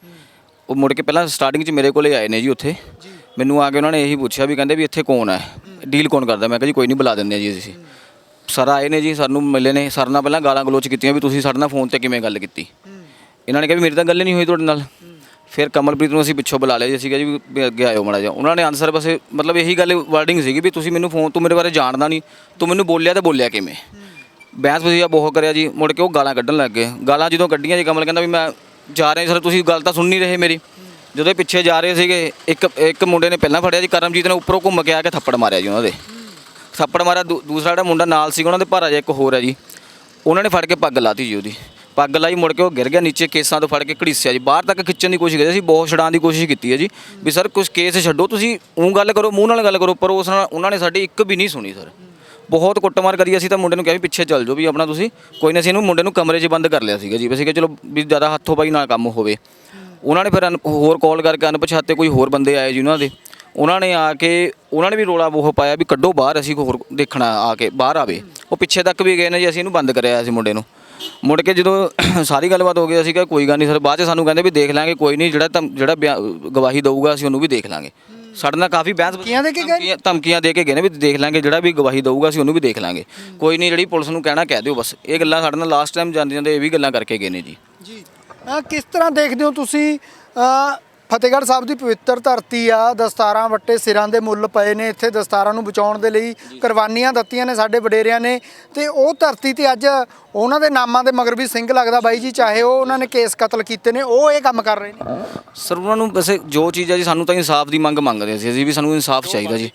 ਉਹ ਮੁੜ ਕੇ ਪਹਿਲਾਂ ਸਟਾਰਟਿੰਗ 'ਚ ਮੇਰੇ ਕੋਲੇ ਆਏ ਨੇ ਜੀ ਉੱਥੇ। ਮੈਨੂੰ ਆ ਕੇ ਉਹਨਾਂ ਨੇ ਇਹੀ ਪੁੱਛਿਆ ਵੀ ਕਹਿੰਦੇ ਵੀ ਇੱਥੇ ਕੌਣ ਹੈ। ਡੀਲ ਕੌਣ ਕਰਦਾ? ਮੈਂ ਕਿਹਾ ਜੀ ਕੋਈ ਨਹੀਂ ਬੁਲਾ ਦਿੰਦੇ ਆ ਜੀ ਅਸੀਂ। ਸਰ ਆਏ ਨੇ ਜੀ ਸਾਨੂੰ ਮਿਲੇ ਨੇ। ਸਰ ਨਾਲ ਪਹਿਲਾਂ ਗਾਲਾਂ ਗਲੋਚ ਕੀਤੀਆਂ ਵੀ ਤੁਸੀਂ ਸਾਡੇ ਨਾਲ ਫੋਨ ਤੇ ਕਿਵੇਂ ਗੱਲ ਕੀਤੀ। ਇਹਨਾਂ ਨੇ ਕਿਹਾ ਵੀ ਮੇਰੀ ਤਾਂ ਗੱਲ ਨਹੀਂ ਹੋਈ ਤੁਹਾਡੇ ਨਾਲ। ਫਿਰ ਕਮਲਪ੍ਰੀਤ ਨੂੰ ਅਸੀਂ ਪਿੱਛੋਂ ਬੁਲਾ ਲਿਆ ਜੀ, ਅਸੀਂ ਕਿਹਾ ਜੀ ਵੀ ਅੱਗੇ ਆਇਓ ਮਾੜਾ ਜਿਹਾ। ਉਹਨਾਂ ਨੇ ਆਨਸਰ ਬਸ ਇਹ- ਮਤਲਬ ਇਹੀ ਗੱਲ ਵਰਡਿੰਗ ਸੀਗੀ ਵੀ ਤੁਸੀਂ ਮੈਨੂੰ ਫੋਨ ਤੂੰ ਮੇਰੇ ਬਾਰੇ ਜਾਣਦਾ ਨਹੀਂ, ਤੂੰ ਮੈਨੂੰ ਬੋਲਿਆ ਤੇ ਬੋਲਿਆ ਕਿਵੇਂ? ਬਹਿਸ ਵਜ਼ੀਆ ਬਹੁਤ ਕਰਿਆ ਜੀ, ਮੁੜ ਕੇ ਉਹ ਗਾਲਾਂ ਕੱਢਣ ਲੱਗ ਗਏ। ਗਾਲਾਂ ਜਦੋਂ ਕੱਢੀਆਂ ਜੀ, ਕਮਲ ਕਹਿੰਦਾ ਵੀ ਮੈਂ ਜਾ ਰਿਹਾ ਸਰ, ਤੁਸੀਂ ਗੱਲ ਤਾਂ ਸੁਣ ਨਹੀਂ ਰਹੇ ਮੇਰੀ। ਜਦੋਂ ਇਹ ਪਿੱਛੇ ਜਾ ਰਹੇ ਸੀਗੇ, ਇੱਕ ਇੱਕ ਮੁੰਡੇ ਨੇ ਪਹਿਲਾਂ ਫੜਿਆ ਜੀ, ਕਰਮਜੀਤ ਨੇ ਉੱਪਰੋਂ ਘੁੰਮ ਕੇ ਆ ਕੇ ਥੱਪੜ ਮਾਰਿਆ ਜੀ ਉਹਨਾਂ ਦੇ। ਥੱਪੜ ਮਾਰਿਆ, ਦੂ- ਦੂਸਰਾ ਜਿਹੜਾ ਮੁੰਡਾ ਨਾਲ ਸੀਗਾ, ਉਹਨਾਂ ਦੇ ਭਾਰਾ ਜਿਹਾ ਇੱਕ ਹੋਰ ਹੈ ਜੀ। ਉਹਨਾਂ ਨੇ ਫੜ ਕੇ ਪੱਗ ਲਾਤੀ ਜੀ ਉਹਦੀ। ਪੱਗ ਲਾਈ ਮੁੜ ਕੇ ਉਹ ਗਿਰ ਗਿਆ, ਨੀਚੇ ਕੇਸਾਂ ਤੋਂ ਫੜ ਕੇ ਘੜੀਸਿਆ ਜੀ। ਬਾਹਰ ਤੱਕ ਖਿੱਚਣ ਦੀ ਕੋਸ਼ਿਸ਼ ਕੀਤੀ ਅਸੀਂ ਬਹੁਤ ਛਡਾਉਣ ਦੀ ਕੋਸ਼ਿਸ਼ ਕੀਤੀ ਹੈ ਜੀ। ਵੀ ਸਰ ਕੁਝ ਕੇਸ ਛੱਡੋ, ਤੁਸੀਂ ਉਹ ਗੱਲ ਕਰੋ, ਮੂੰਹ ਨਾਲ ਗੱਲ ਕਰੋ, ਪਰ ਉਸ ਨਾਲ ਉਹਨਾਂ ਨੇ ਸਾਡੀ ਇੱਕ ਵੀ ਨਹੀਂ ਸੁਣੀ ਸਰ। ਬਹੁਤ ਕੁੱਟਮਾਰ ਕਰੀ ਅਸੀਂ ਤਾਂ ਮੁੰਡੇ ਨੂੰ ਕਿਹਾ ਵੀ ਪਿੱਛੇ ਚੱਲ ਜਾਓ ਵੀ ਆਪਣਾ ਤੁਸੀਂ, ਕੋਈ ਨਾ ਅਸੀਂ ਇਹਨੂੰ ਮੁੰਡੇ ਨੂੰ ਕਮਰੇ 'ਚ ਬੰਦ ਕਰ ਲਿਆ ਸੀਗਾ ਜੀ। ਵੈਸੇ ਕਿ ਚਲੋ ਵੀ ਜ਼ਿਆਦਾ ਹੱਥੋਂ ਪਾਈ ਨਾ ਕੰਮ ਹੋਵੇ। ਉਹਨਾਂ ਨੇ ਫਿਰ ਅਨ- ਹੋਰ ਕਾਲ ਕਰਕੇ ਅਣਪਛਾਤੇ ਕੋਈ ਹੋਰ ਬੰਦੇ ਆਏ ਜੀ ਉਹਨਾਂ ਦੇ। ਉਹਨਾਂ ਨੇ ਆ ਕੇ, ਉਹਨਾਂ ਨੇ ਵੀ ਰੋਲਾ ਉਹ ਪਾਇਆ ਵੀ ਕੱਢੋ ਬਾਹਰ, ਅਸੀਂ ਕੋਈ ਹੋਰ ਦੇਖਣਾ ਆ ਕੇ, ਬਾਹਰ ਆਵੇ। ਉਹ ਪਿੱਛੇ ਤੱਕ ਵੀ ਗਏ ਨੇ ਜੀ, ਅਸੀਂ ਇਹਨੂੰ ਬੰਦ ਕਰਿਆ ਸੀ ਮੁੰਡੇ ਨੂੰ। ਮੁੜ ਕੇ ਜਦੋਂ ਸਾਰੀ ਗੱਲਬਾਤ ਹੋ ਗਈ ਅਸੀਂ ਕਿਹਾ ਕੋਈ ਗੱਲ ਨਹੀਂ ਸਰ ਬਾਅਦ ਚ ਸਾਨੂੰ ਕਹਿੰਦੇ ਵੀ ਦੇਖ ਲਾਂਗੇ ਕੋਈ ਨਹੀਂ ਜਿਹੜਾ ਧਮ- ਜਿਹੜਾ ਬਿਆ- ਗਵਾਹੀ ਦਊਗਾ ਅਸੀਂ ਉਹਨੂੰ ਵੀ ਦੇਖ ਲਾਂਗੇ। ਸਾਡੇ ਨਾਲ ਕਾਫੀ ਬਹਿਸ ਧਮਕੀਆਂ ਦੇ ਕੇ ਗਏ? ਧਮਕੀਆਂ- ਧਮਕੀਆਂ ਦੇ ਕੇ ਗਏ ਨੇ ਵੀ ਦੇਖ ਲਾਂਗੇ ਜਿਹੜਾ ਵੀ ਗਵਾਹੀ ਦਊਗਾ ਅਸੀਂ ਉਹਨੂੰ ਵੀ ਦੇਖ ਲਾਂਗੇ। ਕੋਈ ਨਹੀਂ ਜਿਹੜੀ ਪੁਲਿਸ ਨੂੰ ਕਹਿਣਾ ਕਹਿ ਦਿਓ ਬਸ। ਇਹ ਗੱਲਾਂ ਸਾਡੇ ਨਾਲ ਲਾਸਟ ਟਾਈਮ ਜਾਂਦੇ ਜਾਂਦੇ ਇਹ ਵੀ ਗੱਲਾਂ ਕਰਕੇ ਗਏ ਨੇ ਜੀ। ਜੀ। ਅ, ਕਿਸ ਤਰ੍ਹਾਂ ਦੇਖਦੇ ਹੋ ਤੁਸੀਂ ਅ, ਫਤਿਹਗੜ੍ਹ ਸਾਹਿਬ ਦੀ ਪਵਿੱਤਰ ਧਰਤੀ ਆ ਦਸਤਾਰਾਂ ਵੱਟੇ ਸਿਰਾਂ ਦੇ ਮੁੱਲ ਪਏ ਨੇ ਇੱਥੇ ਦਸਤਾਰਾਂ ਨੂੰ ਬਚਾਉਣ ਦੇ ਲਈ ਕੁਰਬਾਨੀਆਂ ਦਿੱਤੀਆਂ ਨੇ ਸਾਡੇ ਵਡੇਰਿਆਂ ਨੇ। ਤੇ ਉਹ ਧਰਤੀ ਤੇ ਅੱਜ ਉਹਨਾਂ ਦੇ ਨਾਮਾਂ ਦੇ ਮਗਰ ਵੀ ਸਿੰਘ ਲੱਗਦਾ ਬਾਈ ਜੀ ਚਾਹੇ ਉਹ ਉਹਨਾਂ ਨੇ ਕੇਸ ਕਤਲ ਕੀਤੇ ਨੇ ਉਹ ਇਹ ਕੰਮ ਕਰ ਰਹੇ ਨੇ। ਸਰ ਉਹਨਾਂ ਨੂੰ ਵੈਸੇ ਜੋ ਚੀਜ਼ ਹੈ ਜੀ ਸਾਨੂੰ ਤਾਂ ਇਨਸਾਫ ਦੀ ਮੰਗ ਮੰਗਦੇ ਸੀ ਅਸੀਂ ਵੀ ਸਾਨੂੰ ਇਨਸਾਫ ਚਾਹੀਦਾ ਜੀ।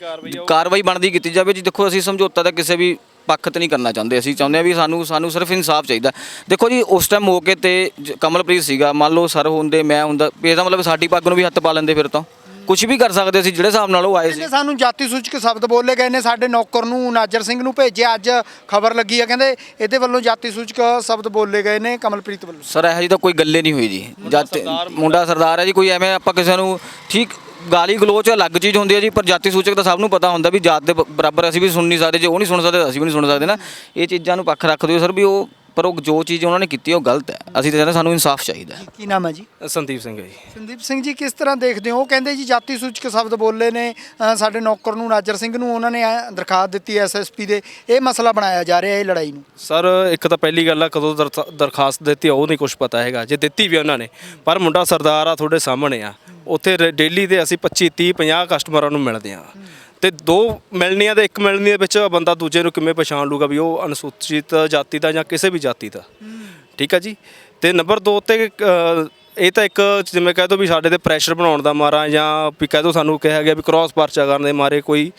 ਕਾਰਵਾਈ ਬਣਦੀ ਕੀਤੀ ਜਾਵੇ ਜੀ। ਦੇਖੋ ਅਸੀਂ ਸਮਝੌਤਾ ਤਾਂ ਕਿਸੇ ਵੀ ਪੱਖ ਤੇ ਨਹੀਂ ਕਰਨਾ ਚਾਹੁੰਦੇ। ਅਸੀਂ ਚਾਹੁੰਦੇ ਆ ਵੀ ਸਾਨੂੰ ਸਾਨੂੰ ਸਿਰਫ ਇਨਸਾਫ ਚਾਹੀਦਾ। ਦੇਖੋ ਜੀ ਉਸ ਟਾਈਮ ਮੌਕੇ ਤੇ ਜ- ਕਮਲਪ੍ਰੀਤ ਸੀਗਾ ਮੰਨ ਲਓ ਸਰ ਹੁੰਦੇ ਮੈਂ ਹੁੰਦਾ ਵੀ ਇਹਦਾ ਮਤਲਬ ਸਾਡੀ ਪੱਗ ਨੂੰ ਵੀ ਹੱਥ ਪਾ ਲੈਂਦੇ ਫਿਰ ਤਾਂ। ਕੁਝ ਵੀ ਕਰ ਸਕਦੇ ਸੀ ਜਿਹੜੇ ਹਿਸਾਬ ਨਾਲ ਉਹ ਆਏ ਸੀ। ਕਹਿੰਦੇ ਸਾਨੂੰ ਜਾਤੀ ਸੂਚਕ ਸ਼ਬਦ ਬੋਲੇ ਗਏ ਨੇ ਸਾਡੇ ਨੌਕਰ ਨੂੰ ਨਾਜਰ ਸਿੰਘ ਨੂੰ ਭੇਜਿਆ ਅੱਜ ਖਬਰ ਲੱਗੀ ਆ ਕਹਿੰਦੇ ਇਹਦੇ ਵੱਲੋਂ ਜਾਤੀ ਸੂਚਕ ਸ਼ਬਦ ਬੋਲੇ ਗਏ ਨੇ ਕਮਲਪ੍ਰੀਤ ਵੱਲੋਂ। ਸਰ ਇਹੋ ਜਿਹੀ ਤਾਂ ਕੋਈ ਗੱਲੇ ਨਹੀਂ ਹੋਈ ਜੀ। ਜਦ ਮੁੰਡਾ ਸਰਦਾਰ ਹੈ ਜੀ ਕੋਈ ਐਵੇਂ ਆਪਾਂ ਕਿਸੇ ਨੂੰ ਠੀਕ ਗਾਲੀ ਗਲੋਚ ਅਲੱਗ ਚੀਜ਼ ਹੁੰਦੀ ਹੈ ਜੀ, ਪਰ ਜਾਤੀ ਸੂਚਕ ਤਾਂ ਸਭ ਨੂੰ ਪਤਾ ਹੁੰਦਾ ਵੀ ਜਾਤ ਦੇ ਬ- ਬਰਾਬਰ ਅਸੀਂ ਵੀ ਸੁਣ ਨਹੀਂ ਸਕਦੇ, ਜੇ ਉਹ ਨਹੀਂ ਸੁਣ ਸਕਦੇ ਅਸੀਂ ਵੀ ਨਹੀਂ ਸੁਣ ਸਕਦੇ ਨਾ। ਇਹ ਚੀਜ਼ਾਂ ਨੂੰ ਪੱਖ ਰੱਖਦੇ ਹੋ ਸਰ ਵੀ ਉਹ ਪਰ ਉਹ ਜੋ ਚੀਜ਼ ਉਹਨਾਂ ਨੇ ਕੀਤੀ ਉਹ ਗਲਤ ਹੈ। ਅਸੀਂ ਤਾਂ ਕਹਿੰਦੇ ਸਾਨੂੰ ਇਨਸਾਫ ਚਾਹੀਦਾ ਹੈ। ਕੀ ਨਾਮ ਹੈ ਜੀ? ਸੰਦੀਪ ਸਿੰਘ ਹੈ ਜੀ। ਸੰਦੀਪ ਸਿੰਘ ਜੀ ਕਿਸ ਤਰ੍ਹਾਂ ਦੇਖਦੇ ਹੋ? ਉਹ ਕਹਿੰਦੇ ਜੀ ਜਾਤੀ ਸੂਚਕ ਸ਼ਬਦ ਬੋਲੇ ਨੇ ਅ, ਸਾਡੇ ਨੌਕਰ ਨੂੰ ਨਾਜਰ ਸਿੰਘ ਨੂੰ ਉਹਨਾਂ ਨੇ ਐਂ ਦਰਖਾਸਤ ਦਿੱਤੀ ਐਸਐਸਪੀ ਦੇ। ਇਹ ਮਸਲਾ ਬਣਾਇਆ ਜਾ ਰਿਹਾ ਇਹ ਲੜਾਈ ਨੂੰ। ਸਰ ਇੱਕ ਤਾਂ ਪਹਿਲੀ ਗੱਲ ਆ ਕਦੋਂ ਦਰਖਾ- ਦਰਖਾਸਤ ਦਿੱਤੀ ਆ, ਉਹ ਨਹੀਂ ਕੁਝ ਪਤਾ ਹੈਗਾ। ਜੇ ਦਿੱਤੀ ਵੀ ਉਹਨਾਂ ਨੇ ਪਰ ਮੁੰਡਾ ਸਰਦਾਰ ਆ ਤੁਹਾਡੇ ਸਾਹਮਣੇ ਆ। ਉੱਥੇ ਡੇਲੀ ਦੇ ਅਸੀਂ 25 30 50 ਕਸਟਮਰਾਂ ਨੂੰ ਮਿਲਦੇ ਆ। ਤੇ ਦੋ ਮਿਲਣੀਆਂ ਦੇ ਇੱਕ ਮਿਲਣੀ ਦੇ ਵਿੱਚ ਬੰਦਾ ਦੂਜੇ ਨੂੰ ਕਿਵੇਂ ਪਛਾਣ ਲੂਗਾ ਵੀ ਉਹ ਅਨੁਸੂਚਿਤ ਜਾਤੀ ਦਾ ਜਾਂ ਕਿਸੇ ਵੀ ਜਾਤੀ ਦਾ। ਠੀਕ ਆ ਜੀ? ਤੇ ਨੰਬਰ 2 ਤੇ ਇਹ ਤਾਂ ਇੱਕ ਜਿਵੇਂ ਕਹਿ ਦੋ ਵੀ ਸਾਡੇ ਤੇ ਪ੍ਰੈਸ਼ਰ ਬਣਾਉਣ ਦਾ ਮਾਰਾ ਜਾਂ ਵੀ ਕਹਿ ਦੋ ਸਾਨੂੰ ਕਿਹਾ ਗਿਆ ਵੀ ਕ੍ਰਾਸ ਪਰਚਾ ਕਰਨ ਦੇ ਮਾਰੇ ਕੋਈ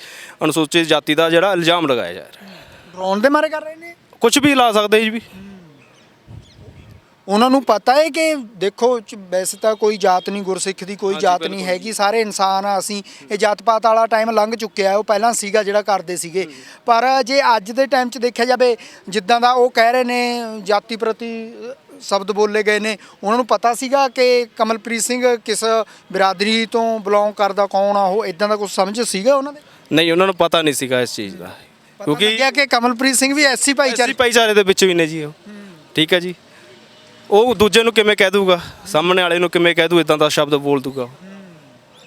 ਅਨੁਸੂਚਿਤ ਜਾਤੀ ਦਾ ਜਿਹੜਾ ਇਲਜ਼ਾਮ ਲਗਾਇਆ ਜਾ ਰਿਹਾ। ਡਰਾਉਣ ਦੇ ਮਾਰੇ ਕਰ ਰਹੇ ਨੇ? ਕੁਝ ਵੀ ਲਾ ਸਕਦੇ ਜੀ ਵੀ। ਉਹਨਾਂ ਨੂੰ ਪਤਾ ਹੈ ਕਿ ਦੇਖੋ ਚ- ਵੈਸੇ ਤਾਂ ਕੋਈ ਜਾਤ ਨਹੀਂ ਗੁਰਸਿੱਖ ਦੀ ਕੋਈ ਜਾਤ ਨਹੀਂ ਹੈਗੀ। ਸਾਰੇ ਇਨਸਾਨ ਆ ਅਸੀਂ। ਇਹ ਜਾਤ ਪਾਤ ਵਾਲਾ ਟਾਈਮ ਲੰਘ ਚੁੱਕਿਆ ਹੈ। ਉਹ ਪਹਿਲਾਂ ਸੀਗਾ ਜਿਹੜਾ ਕਰਦੇ ਸੀਗੇ। ਪਰ ਜੇ ਅੱਜ ਦੇ ਟਾਈਮ 'ਚ ਦੇਖਿਆ ਜਾਵੇ ਜਿੱਦਾਂ ਦਾ ਉਹ ਕਹਿ ਰਹੇ ਨੇ ਜਾਤੀ ਪ੍ਰਤੀ ਅ, ਸ਼ਬਦ ਬੋਲੇ ਗਏ ਨੇ ਉਹਨਾਂ ਨੂੰ ਪਤਾ ਸੀਗਾ ਕਿ ਕਮਲਪ੍ਰੀਤ ਸਿੰਘ ਕਿਸ ਬਰਾਦਰੀ ਤੋਂ ਬਿਲੋਂਗ ਕਰਦਾ ਕੌਣ ਆ ਉਹ ਇਦਾਂ ਦਾ ਕੁਝ ਸਮਝ ਸੀਗਾ ਉਹਨਾਂ ਦੇ? ਨਹੀਂ ਉਹਨਾਂ ਨੂੰ ਪਤਾ ਨਹੀਂ ਸੀਗਾ ਇਸ ਚੀਜ਼ ਦਾ। ਕਿਉਂਕਿ ਕਿ ਕਮਲਪ੍ਰੀਤ ਸਿੰਘ ਵੀ ਐਸੀ ਭਾਈਚਾਰੇ ਭਾਈਚਾਰੇ ਦੇ ਵਿੱਚ ਵੀ ਨੇ ਜੀ ਉਹ। ਠੀਕ ਹੈ ਜੀ। ਉਹ ਦੂਜੇ ਨੂੰ ਕਿਵੇਂ ਕਹਿ ਦੂਗਾ ਸਾਹਮਣੇ ਵਾਲੇ ਨੂੰ ਕਿਵੇਂ ਕਹਿ ਦੂ ਇਦਾਂ ਦਾ ਸ਼ਬਦ ਬੋਲ ਦੂਗਾ।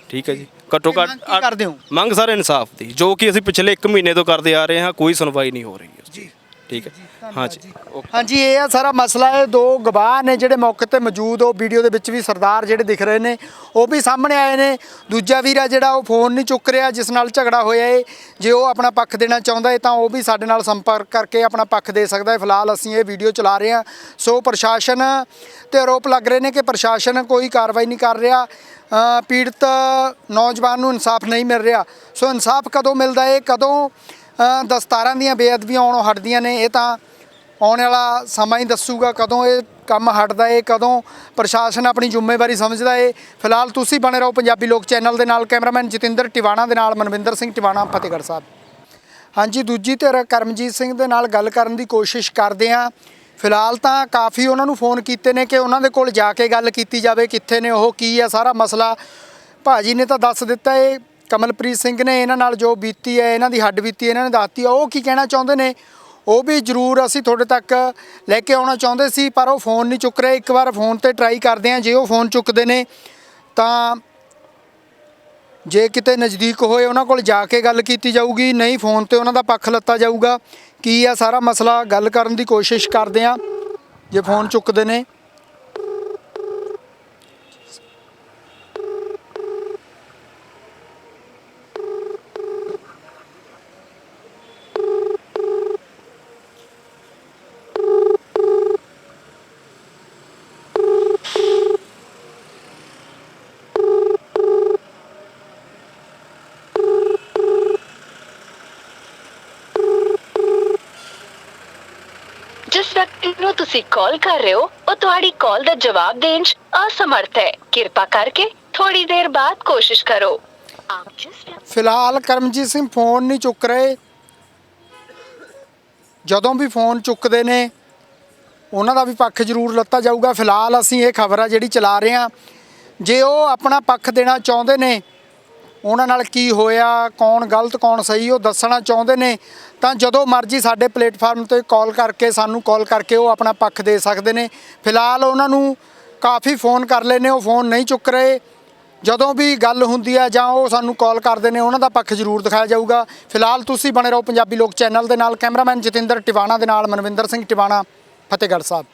ਠੀਕ ਹੈ ਜੀ। ਘੱਟੋ ਘੱਟ ਕੀ ਕਰਦੇ ਹੋ? ਮੰਗ ਸਾਰੇ ਇਨਸਾਫ ਦੀ ਜੋ ਕਿ ਅਸੀਂ ਪਿਛਲੇ 1 ਮਹੀਨੇ ਤੋਂ ਕਰਦੇ ਆ ਰਹੇ ਹਾਂ ਕੋਈ ਸੁਣਵਾਈ ਨਹੀਂ ਹੋ ਰਹੀ ਦੀ ਠੀਕ ਹੈ। ਹਾਂ ਜੀ। ਹਾਂਜੀ। ਇਹ ਆ ਸਾਰਾ ਮਸਲਾ ਹੈ ਦੋ ਗਵਾਹ ਨੇ ਜਿਹੜੇ ਮੌਕੇ ਤੇ ਮੌਜੂਦ ਉਹ ਵੀਡੀਓ ਦੇ ਵਿੱਚ ਵੀ ਸਰਦਾਰ ਜਿਹੜੇ ਦਿਖ ਰਹੇ ਨੇ ਉਹ ਵੀ ਸਾਹਮਣੇ ਆਏ ਨੇ। ਦੂਜਾ ਵੀਰ ਆ ਜਿਹੜਾ ਉਹ ਫੋਨ ਨਹੀਂ ਚੁੱਕ ਰਿਹਾ ਜਿਸ ਨਾਲ ਝਗੜਾ ਹੋਇਆ ਏ। ਜੇ ਉਹ ਆਪਣਾ ਪੱਖ ਦੇਣਾ ਚਾਹੁੰਦਾ ਹੈ ਤਾਂ ਉਹ ਵੀ ਸਾਡੇ ਨਾਲ ਸੰਪਰਕ ਕਰਕੇ ਆਪਣਾ ਪੱਖ ਦੇ ਸਕਦਾ ਹੈ ਫਿਲਹਾਲ ਅਸੀਂ ਇਹ ਵੀਡੀਓ ਚਲਾ ਰਹੇ ਹਾਂ। ਸੋ ਪ੍ਰਸ਼ਾਸਨ ਤੇ ਆਰੋਪ ਲੱਗ ਰਹੇ ਨੇ ਕਿ ਪ੍ਰਸ਼ਾਸਨ ਕੋਈ ਕਾਰਵਾਈ ਨਹੀਂ ਕਰ ਰਿਹਾ। ਪੀੜਤ ਨੌਜਵਾਨ ਨੂੰ ਇਨਸਾਫ ਨਹੀਂ ਮਿਲ ਰਿਹਾ। ਸੋ ਇਨਸਾਫ ਕਦੋਂ ਮਿਲਦਾ ਏ? ਕਦੋਂ ਦਸਤਾਰਾਂ ਦੀਆਂ ਬੇਅਦਬੀਆਂ ਆਉਣੋਂ ਹਟਦੀਆਂ ਨੇ, ਇਹ ਤਾਂ ਆਉਣ ਵਾਲਾ ਸਮਾਂ ਹੀ ਦੱਸੂਗਾ ਕਦੋਂ ਇਹ ਕੰਮ ਹਟਦਾ ਏ, ਕਦੋਂ ਪ੍ਰਸ਼ਾਸਨ ਆਪਣੀ ਜ਼ਿੰਮੇਵਾਰੀ ਸਮਝਦਾ ਏ। ਫਿਲਹਾਲ ਤੁਸੀਂ ਬਣੇ ਰਹੋ ਪੰਜਾਬੀ ਲੋਕ ਚੈਨਲ ਦੇ ਨਾਲ, ਕੈਮਰਾਮੈਨ ਜਤਿੰਦਰ ਟਿਵਾਣਾ ਦੇ ਨਾਲ, ਮਨਵਿੰਦਰ ਸਿੰਘ ਟਿਵਾਣਾ, ਫਤਿਹਗੜ੍ਹ ਸਾਹਿਬ। ਹਾਂਜੀ, ਦੂਜੀ ਧਿਰ ਕਰਮਜੀਤ ਸਿੰਘ ਦੇ ਨਾਲ ਗੱਲ ਕਰਨ ਦੀ ਕੋਸ਼ਿਸ਼ ਕਰਦੇ ਹਾਂ ਫਿਲਹਾਲ ਤਾਂ ਕਾਫੀ ਉਹਨਾਂ ਨੂੰ ਫੋਨ ਕੀਤੇ ਨੇ ਕਿ ਉਹਨਾਂ ਦੇ ਕੋਲ ਜਾ ਕੇ ਗੱਲ ਕੀਤੀ ਜਾਵੇ, ਕਿੱਥੇ ਨੇ, ਉਹ ਕੀ ਹੈ ਸਾਰਾ ਮਸਲਾ। ਭਾਜੀ ਨੇ ਤਾਂ ਦੱਸ ਦਿੱਤਾ ਏ ਕਮਲਪ੍ਰੀਤ ਸਿੰਘ ਨੇ ਇਹਨਾਂ ਨਾਲ ਜੋ ਬੀਤੀ ਹੈ, ਇਹਨਾਂ ਦੀ ਹੱਡ ਬੀਤੀ ਇਹਨਾਂ ਨੇ ਦੱਸਤੀ ਆ ਉਹ ਕੀ ਕਹਿਣਾ ਚਾਹੁੰਦੇ ਨੇ? ਉਹ ਵੀ ਜ਼ਰੂਰ ਅਸੀਂ ਤੁਹਾਡੇ ਤੱਕ ਲੈ ਕੇ ਆਉਣਾ ਚਾਹੁੰਦੇ ਸੀ, ਪਰ ਉਹ ਫੋਨ ਨਹੀਂ ਚੁੱਕ ਰਹੇ। ਇੱਕ ਵਾਰ ਫੋਨ ਤੇ ਟਰਾਈ ਕਰਦੇ ਹਾਂ। ਜੇ ਉਹ ਫੋਨ ਚੁੱਕਦੇ ਨੇ, ਤਾਂ ਜੇ ਕਿਤੇ ਨਜ਼ਦੀਕ ਹੋਏ, ਉਹਨਾਂ ਕੋਲ ਜਾ ਕੇ ਗੱਲ ਕੀਤੀ ਜਾਊਗੀ। ਨਹੀਂ, ਫੋਨ ਤੇ ਉਹਨਾਂ ਦਾ ਪੱਖ ਲੱਤਾ ਜਾਊਗਾ। ਕੀ ਆ ਸਾਰਾ ਮਸਲਾ? ਗੱਲ ਕਰਨ ਦੀ ਕੋਸ਼ਿਸ਼ ਕਰਦੇ ਆ ਜੇ ਫੋਨ ਚੁੱਕਦੇ ਨੇ ਜਿਸ ਵਿਅਕਤੀ ਨੂੰ ਤੁਸੀਂ ਕਾਲ ਕਰ ਰਹੇ ਹੋ ਉਹ ਤੁਹਾਡੀ ਕਾਲ ਦਾ ਜਵਾਬ ਦੇਣ 'ਚ ਅਸਮਰਥ ਹੈ। ਕਿਰਪਾ ਕਰਕੇ ਥੋੜੀ ਦੇਰ ਬਾਅਦ ਕੋਸ਼ਿਸ਼ ਕਰੋ। ਆਪ ਜਿਸ ਫਿਲਹਾਲ ਕਰਮਜੀਤ ਸਿੰਘ ਫੋਨ ਨਹੀਂ ਚੁੱਕ ਰਹੇ। ਜਦੋਂ ਵੀ ਫੋਨ ਚੁੱਕਦੇ ਨੇ, ਉਹਨਾਂ ਦਾ ਵੀ ਪੱਖ ਜ਼ਰੂਰ ਲੱਤਾ ਜਾਊਗਾ। ਫਿਲਹਾਲ ਅਸੀਂ ਇਹ ਖਬਰ ਆ ਜਿਹੜੀ ਚਲਾ ਰਹੇ ਹਾਂ, ਜੇ ਉਹ ਆਪਣਾ ਪੱਖ ਦੇਣਾ ਚਾਹੁੰਦੇ ਨੇ ਉਹਨਾਂ ਨਾਲ ਕੀ ਹੋਇਆ, ਕੌਣ ਗਲਤ, ਕੌਣ ਸਹੀ, ਉਹ ਦੱਸਣਾ ਚਾਹੁੰਦੇ ਨੇ। ਤਾਂ ਜਦੋਂ ਮਰਜ਼ੀ ਸਾਡੇ ਪਲੇਟਫਾਰਮ ਤੇ ਕਾਲ ਕਰਕੇ, ਸਾਨੂੰ ਕਾਲ ਕਰਕੇ ਉਹ ਆਪਣਾ ਪੱਖ ਦੇ ਸਕਦੇ ਨੇ। ਫਿਲਹਾਲ ਉਹਨਾਂ ਨੂੰ ਕਾਫੀ ਫੋਨ ਕਰ ਲਏ ਨੇ, ਉਹ ਫੋਨ ਨਹੀਂ ਚੁੱਕ ਰਹੇ। ਜਦੋਂ ਵੀ ਗੱਲ ਹੁੰਦੀ ਹੈ ਜਾਂ ਉਹ ਸਾਨੂੰ ਕਾਲ ਕਰਦੇ ਨੇ, ਉਹਨਾਂ ਦਾ ਪੱਖ ਜ਼ਰੂਰ ਦਿਖਾਇਆ ਜਾਊਗਾ। ਫਿਲਹਾਲ ਤੁਸੀਂ ਬਣੇ ਰਹੋ ਪੰਜਾਬੀ ਲੋਕ ਚੈਨਲ ਦੇ ਨਾਲ। ਕੈਮਰਾਮੈਨ ਜਤਿੰਦਰ ਟਿਵਾਣਾ ਦੇ ਨਾਲ ਮਨਵਿੰਦਰ ਸਿੰਘ ਟਿਵਾਣਾ, ਫਤਿਹਗੜ੍ਹ ਸਾਹਿਬ।